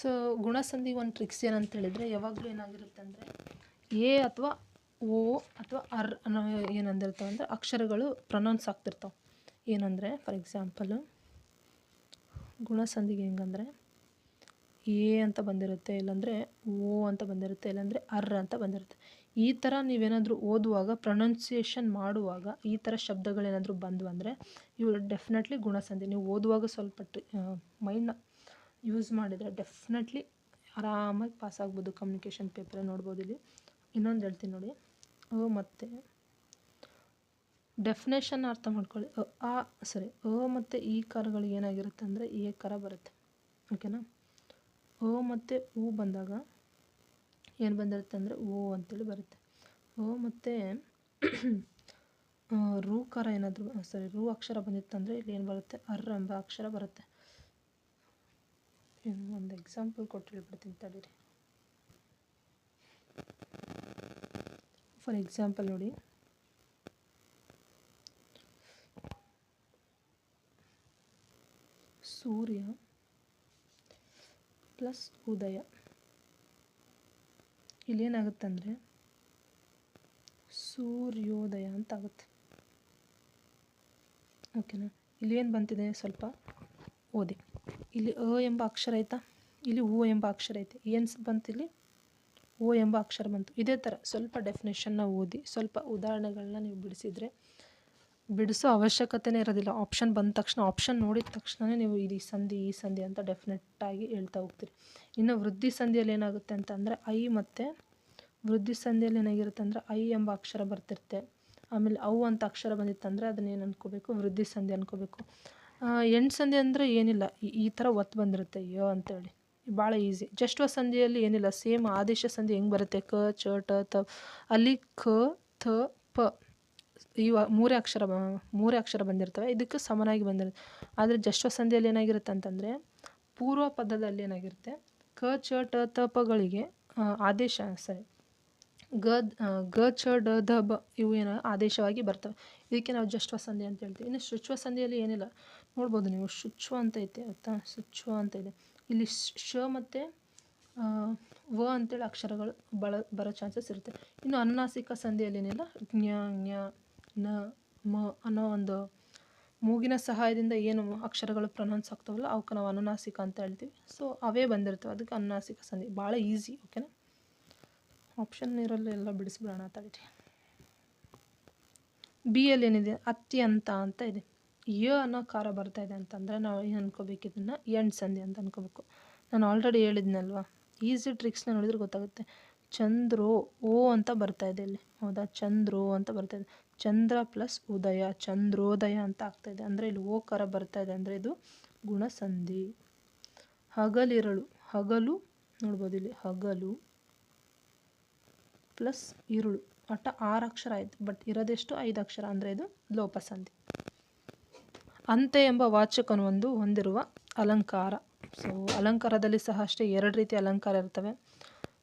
ಸೊ ಗುಣಸಂಧಿ ಒಂದು ಟ್ರಿಕ್ಸ್ ಏನಂತ ಹೇಳಿದರೆ, ಯಾವಾಗಲೂ ಏನಾಗಿರುತ್ತೆ ಅಂದರೆ, ಎ ಅಥವಾ ಓ ಅಥವಾ ಅರ್ ಅನ್ನೋ ಏನಂದಿರ್ತಾವೆ ಅಂದರೆ, ಅಕ್ಷರಗಳು ಪ್ರೊನೌನ್ಸ್ ಆಗ್ತಿರ್ತಾವೆ. ಏನಂದರೆ ಫಾರ್ ಎಕ್ಸಾಂಪಲು ಗುಣಸಂಧಿಗೆ ಹೆಂಗಂದರೆ, ಎ ಅಂತ ಬಂದಿರುತ್ತೆ, ಇಲ್ಲಾಂದರೆ ಓ ಅಂತ ಬಂದಿರುತ್ತೆ, ಇಲ್ಲಾಂದರೆ ಅರ್ ಅಂತ ಬಂದಿರುತ್ತೆ. ಈ ಥರ ನೀವೇನಾದರೂ ಓದುವಾಗ ಪ್ರೊನೌನ್ಸಿಯೇಷನ್ ಮಾಡುವಾಗ, ಈ ಥರ ಶಬ್ದಗಳೇನಾದರೂ ಬಂದವು ಅಂದರೆ ಇವು ಡೆಫಿನೆಟ್ಲಿ ಗುಣಸಂಧಿ. ನೀವು ಓದುವಾಗ ಸ್ವಲ್ಪ ಟ್ರಿ ಮೈಂಡ್ನ ಯೂಸ್ ಮಾಡಿದರೆ ಡೆಫಿನೆಟ್ಲಿ ಆರಾಮಾಗಿ ಪಾಸ್ ಆಗ್ಬೋದು ಕಮ್ಯುನಿಕೇಷನ್ ಪೇಪರ್ ನೋಡ್ಬೋದು ಇಲ್ಲಿ. ಇನ್ನೊಂದು ಹೇಳ್ತೀನಿ ನೋಡಿ. ಓ, ಮತ್ತು ಡೆಫಿನೇಷನ್ ಅರ್ಥ ಮಾಡ್ಕೊಳ್ಳಿ. ಅ ಆ ಸರಿ ಓ ಮತ್ತು ಈ ಕರಗಳು ಏನಾಗಿರುತ್ತೆ ಅಂದರೆ ಎ ಕರ ಬರುತ್ತೆ. ಓಕೆನಾ ಓ ಮತ್ತು ಉ ಬಂದಾಗ ಏನು ಬಂದಿರುತ್ತೆ ಅಂದರೆ ಓ ಅಂತೇಳಿ ಬರುತ್ತೆ. ಓ ಮತ್ತು [CLEARS THROAT] ರೂ ಕರ ಏನಾದರೂ ಸರಿ ರೂ ಅಕ್ಷರ ಬಂದಿತ್ತಂದರೆ ಇಲ್ಲಿ ಏನು ಬರುತ್ತೆ? ಅರ್ ಎಂಬ ಅಕ್ಷರ ಬರುತ್ತೆ. ಒಂದು ಎಕ್ಸಾಂಪಲ್ ಕೊಟ್ಟು ಹೇಳ್ಬಿಡ್ತೀನಿ ತಡೀರಿ. ಫಾರ್ ಎಕ್ಸಾಂಪಲ್ ನೋಡಿ. ಸೂರ್ಯ ಪ್ಲಸ್ ಉದಯ. ಇಲ್ಲೇನಾಗುತ್ತೆ ಅಂದರೆ ಸೂರ್ಯೋದಯ ಅಂತ ಆಗುತ್ತೆ. ಓಕೆನಾ ಇಲ್ಲಿ ಏನು ಬಂತಿದೆ? ಸ್ವಲ್ಪ ಓದಿ. ಇಲ್ಲಿ ಅ ಎಂಬ ಅಕ್ಷರ ಐತಾ ಇಲ್ಲಿ ಓ ಎಂಬ ಅಕ್ಷರ ಐತೆ. ಏನ್ ಬಂತು ಇಲ್ಲಿ? ಓ ಎಂಬ ಅಕ್ಷರ ಬಂತು. ಇದೇ ಥರ ಸ್ವಲ್ಪ ಡೆಫಿನೇಷನ್ನ ಓದಿ, ಸ್ವಲ್ಪ ಉದಾಹರಣೆಗಳನ್ನ ನೀವು ಬಿಡಿಸಿದರೆ ಬಿಡಿಸೋ ಅವಶ್ಯಕತೆನೇ ಇರೋದಿಲ್ಲ. ಆಪ್ಷನ್ ಬಂದ ತಕ್ಷಣ ಆಪ್ಷನ್ ನೋಡಿದ ತಕ್ಷಣವೇ ನೀವು ಈ ಸಂಧಿ ಈ ಸಂಧಿ ಅಂತ ಡೆಫಿನೆಟ್ಟಾಗಿ ಹೇಳ್ತಾ ಹೋಗ್ತೀರಿ. ಇನ್ನು ವೃದ್ಧಿ ಸಂಧಿಯಲ್ಲಿ ಏನಾಗುತ್ತೆ ಅಂತಂದರೆ ಐ ಮತ್ತು ವೃದ್ಧಿ ಸಂಧಿಯಲ್ಲಿ ಏನಾಗಿರುತ್ತೆ ಅಂದರೆ ಐ ಎಂಬ ಅಕ್ಷರ ಬರ್ತಿರುತ್ತೆ. ಆಮೇಲೆ ಅವು ಅಂತ ಅಕ್ಷರ ಬಂದಿತ್ತಂದರೆ ಅದನ್ನೇನು ಅನ್ಕೋಬೇಕು? ವೃದ್ಧಿ ಸಂಧಿ ಅನ್ಕೋಬೇಕು. ಎಂಟು ಸಂಧಿ ಅಂದರೆ ಏನಿಲ್ಲ. ಈ- ಥರ ಒತ್ತು ಬಂದಿರುತ್ತೆ. ಅಯ್ಯೋ, ಅಂತೇಳಿ. ಭಾಳ ಈಸಿ ಜಸ್ಟ್ ಸಂಧಿಯಲ್ಲಿ ಏನಿಲ್ಲ. ಸೇಮ್ ಆದೇಶ ಸಂಧಿ ಹೆಂಗೆ ಬರುತ್ತೆ? ಕ, ಚ, ಟ, ತ. ಅಲ್ಲಿ ಖ ಥ, ಪ. ಇವ ಮೂರೇ ಅಕ್ಷರ ಮೂರೇ ಅಕ್ಷರ ಬಂದಿರ್ತವೆ. ಇದಕ್ಕೆ ಸಮನಾಗಿ ಬಂದಿರುತ್ತೆ. ಆದರೆ ಜಶ್ವ ಸಂಧಿಯಲ್ಲಿ ಏನಾಗಿರುತ್ತೆ ಅಂತಂದರೆ ಪೂರ್ವ ಪದದಲ್ಲಿ ಏನಾಗಿರುತ್ತೆ? ಕ, ಚ, ಟ, ತ, ಪಗಳಿಗೆ ಆದೇಶ ಸರಿ ಗ ಗ, ಚ, ಡ, ಧ, ಬ ಇವು ಏನೋ ಆದೇಶವಾಗಿ ಬರ್ತವೆ. ಇದಕ್ಕೆ ನಾವು ಜಶ್ವ ಸಂಧಿ ಅಂತ ಹೇಳ್ತೀವಿ. ಇನ್ನು ಶುಚ್ವ ಸಂಧಿಯಲ್ಲಿ ಏನಿಲ್ಲ. ನೋಡ್ಬೋದು ನೀವು ಶುಚ್ವ ಅಂತ ಐತೆ ಆಯ್ತಾ ಶುಚ್ವ ಅಂತ ಇದೆ. ಇಲ್ಲಿ ಶ್- ಶ ಮತ್ತು ವ ಅಂತೇಳಿ ಅಕ್ಷರಗಳು ಬಳ, ಬರೋ ಚಾನ್ಸಸ್ ಇರುತ್ತೆ. ಇನ್ನು ಅನುನಾಸಿಕ ಸಂಧಿಯಲ್ಲಿ ಏನಿಲ್ಲ ಜ್ಞ ಜ್ಞ ನ, ಮ ಅನ್ನೋ ಒಂದು ಮೂಗಿನ ಸಹಾಯದಿಂದ ಏನು ಅಕ್ಷರಗಳು ಪ್ರೊನೌನ್ಸ್ ಆಗ್ತಾವಲ್ಲ, ಅವಕ್ಕೆ ನಾವು ಅನುನಾಸಿಕ ಅಂತ ಹೇಳ್ತೀವಿ. ಸೊ ಅವೇ ಬಂದಿರ್ತವೆ. ಅದಕ್ಕೆ ಅನುನಾಸಿಕ ಸಂಧಿ. ಭಾಳ ಈಸಿ ಓಕೆನಾ ಆಪ್ಷನ್ ಇರಲ್ಲ, ಎಲ್ಲ ಬಿಡಿಸ್ಬಿಡೋಣ ತಡೀರಿ ಬಿ ಅಲ್ಲಿ ಏನಿದೆ ಅತ್ಯಂತ ಅಂತ ಇದೆ. ಯ ಅನ್ನೋ ಬರ್ತಾ ಇದೆ ಅಂತಂದರೆ ನಾವು ಏನು ಅನ್ಕೋಬೇಕು ಇದನ್ನು? ಎಂಡ್ ಸಂಧಿ ಅಂತ ಅನ್ಕೋಬೇಕು. ನಾನು ಆಲ್ರೆಡಿ ಹೇಳಿದ್ನಲ್ವಾ? ಈಸಿ ಟ್ರಿಕ್ಸ್ನ ನೋಡಿದ್ರೆ ಗೊತ್ತಾಗುತ್ತೆ. ಚಂದ್ರೋ, ಓ ಅಂತ ಬರ್ತಾ ಇದೆ ಇಲ್ಲಿ. ಹೌದಾ? ಚಂದ್ರೋ ಅಂತ ಬರ್ತಾ ಇದೆ. ಚಂದ್ರ ಪ್ಲಸ್ ಉದಯ, ಚಂದ್ರೋದಯ ಅಂತ ಆಗ್ತಾ ಇದೆ. ಅಂದರೆ ಇಲ್ಲಿ ಓ ಕರ ಬರ್ತಾ ಇದೆ ಅಂದರೆ ಇದು ಗುಣಸಂಧಿ. ಹಗಲಿರಳು. ಹಗಲು, ನೋಡ್ಬೋದು ಇಲ್ಲಿ ಹಗಲು ಪ್ಲಸ್ ಇರುಳು. ಒಟ್ಟು ಆರು ಅಕ್ಷರ ಆಯಿತು. ಬಟ್ ಇರೋದೆಷ್ಟು ಐದು ಅಕ್ಷರ ಅಂದರೆ ಇದು ಲೋಪಸಂಧಿ. ಅಂತೆ ಎಂಬ ವಾಚಕನು ಒಂದು ಹೊಂದಿರುವ ಅಲಂಕಾರ. ಸೊ ಅಲಂಕಾರದಲ್ಲಿ ಸಹ ಅಷ್ಟೇ ಎರಡು ರೀತಿ ಅಲಂಕಾರ ಇರ್ತವೆ.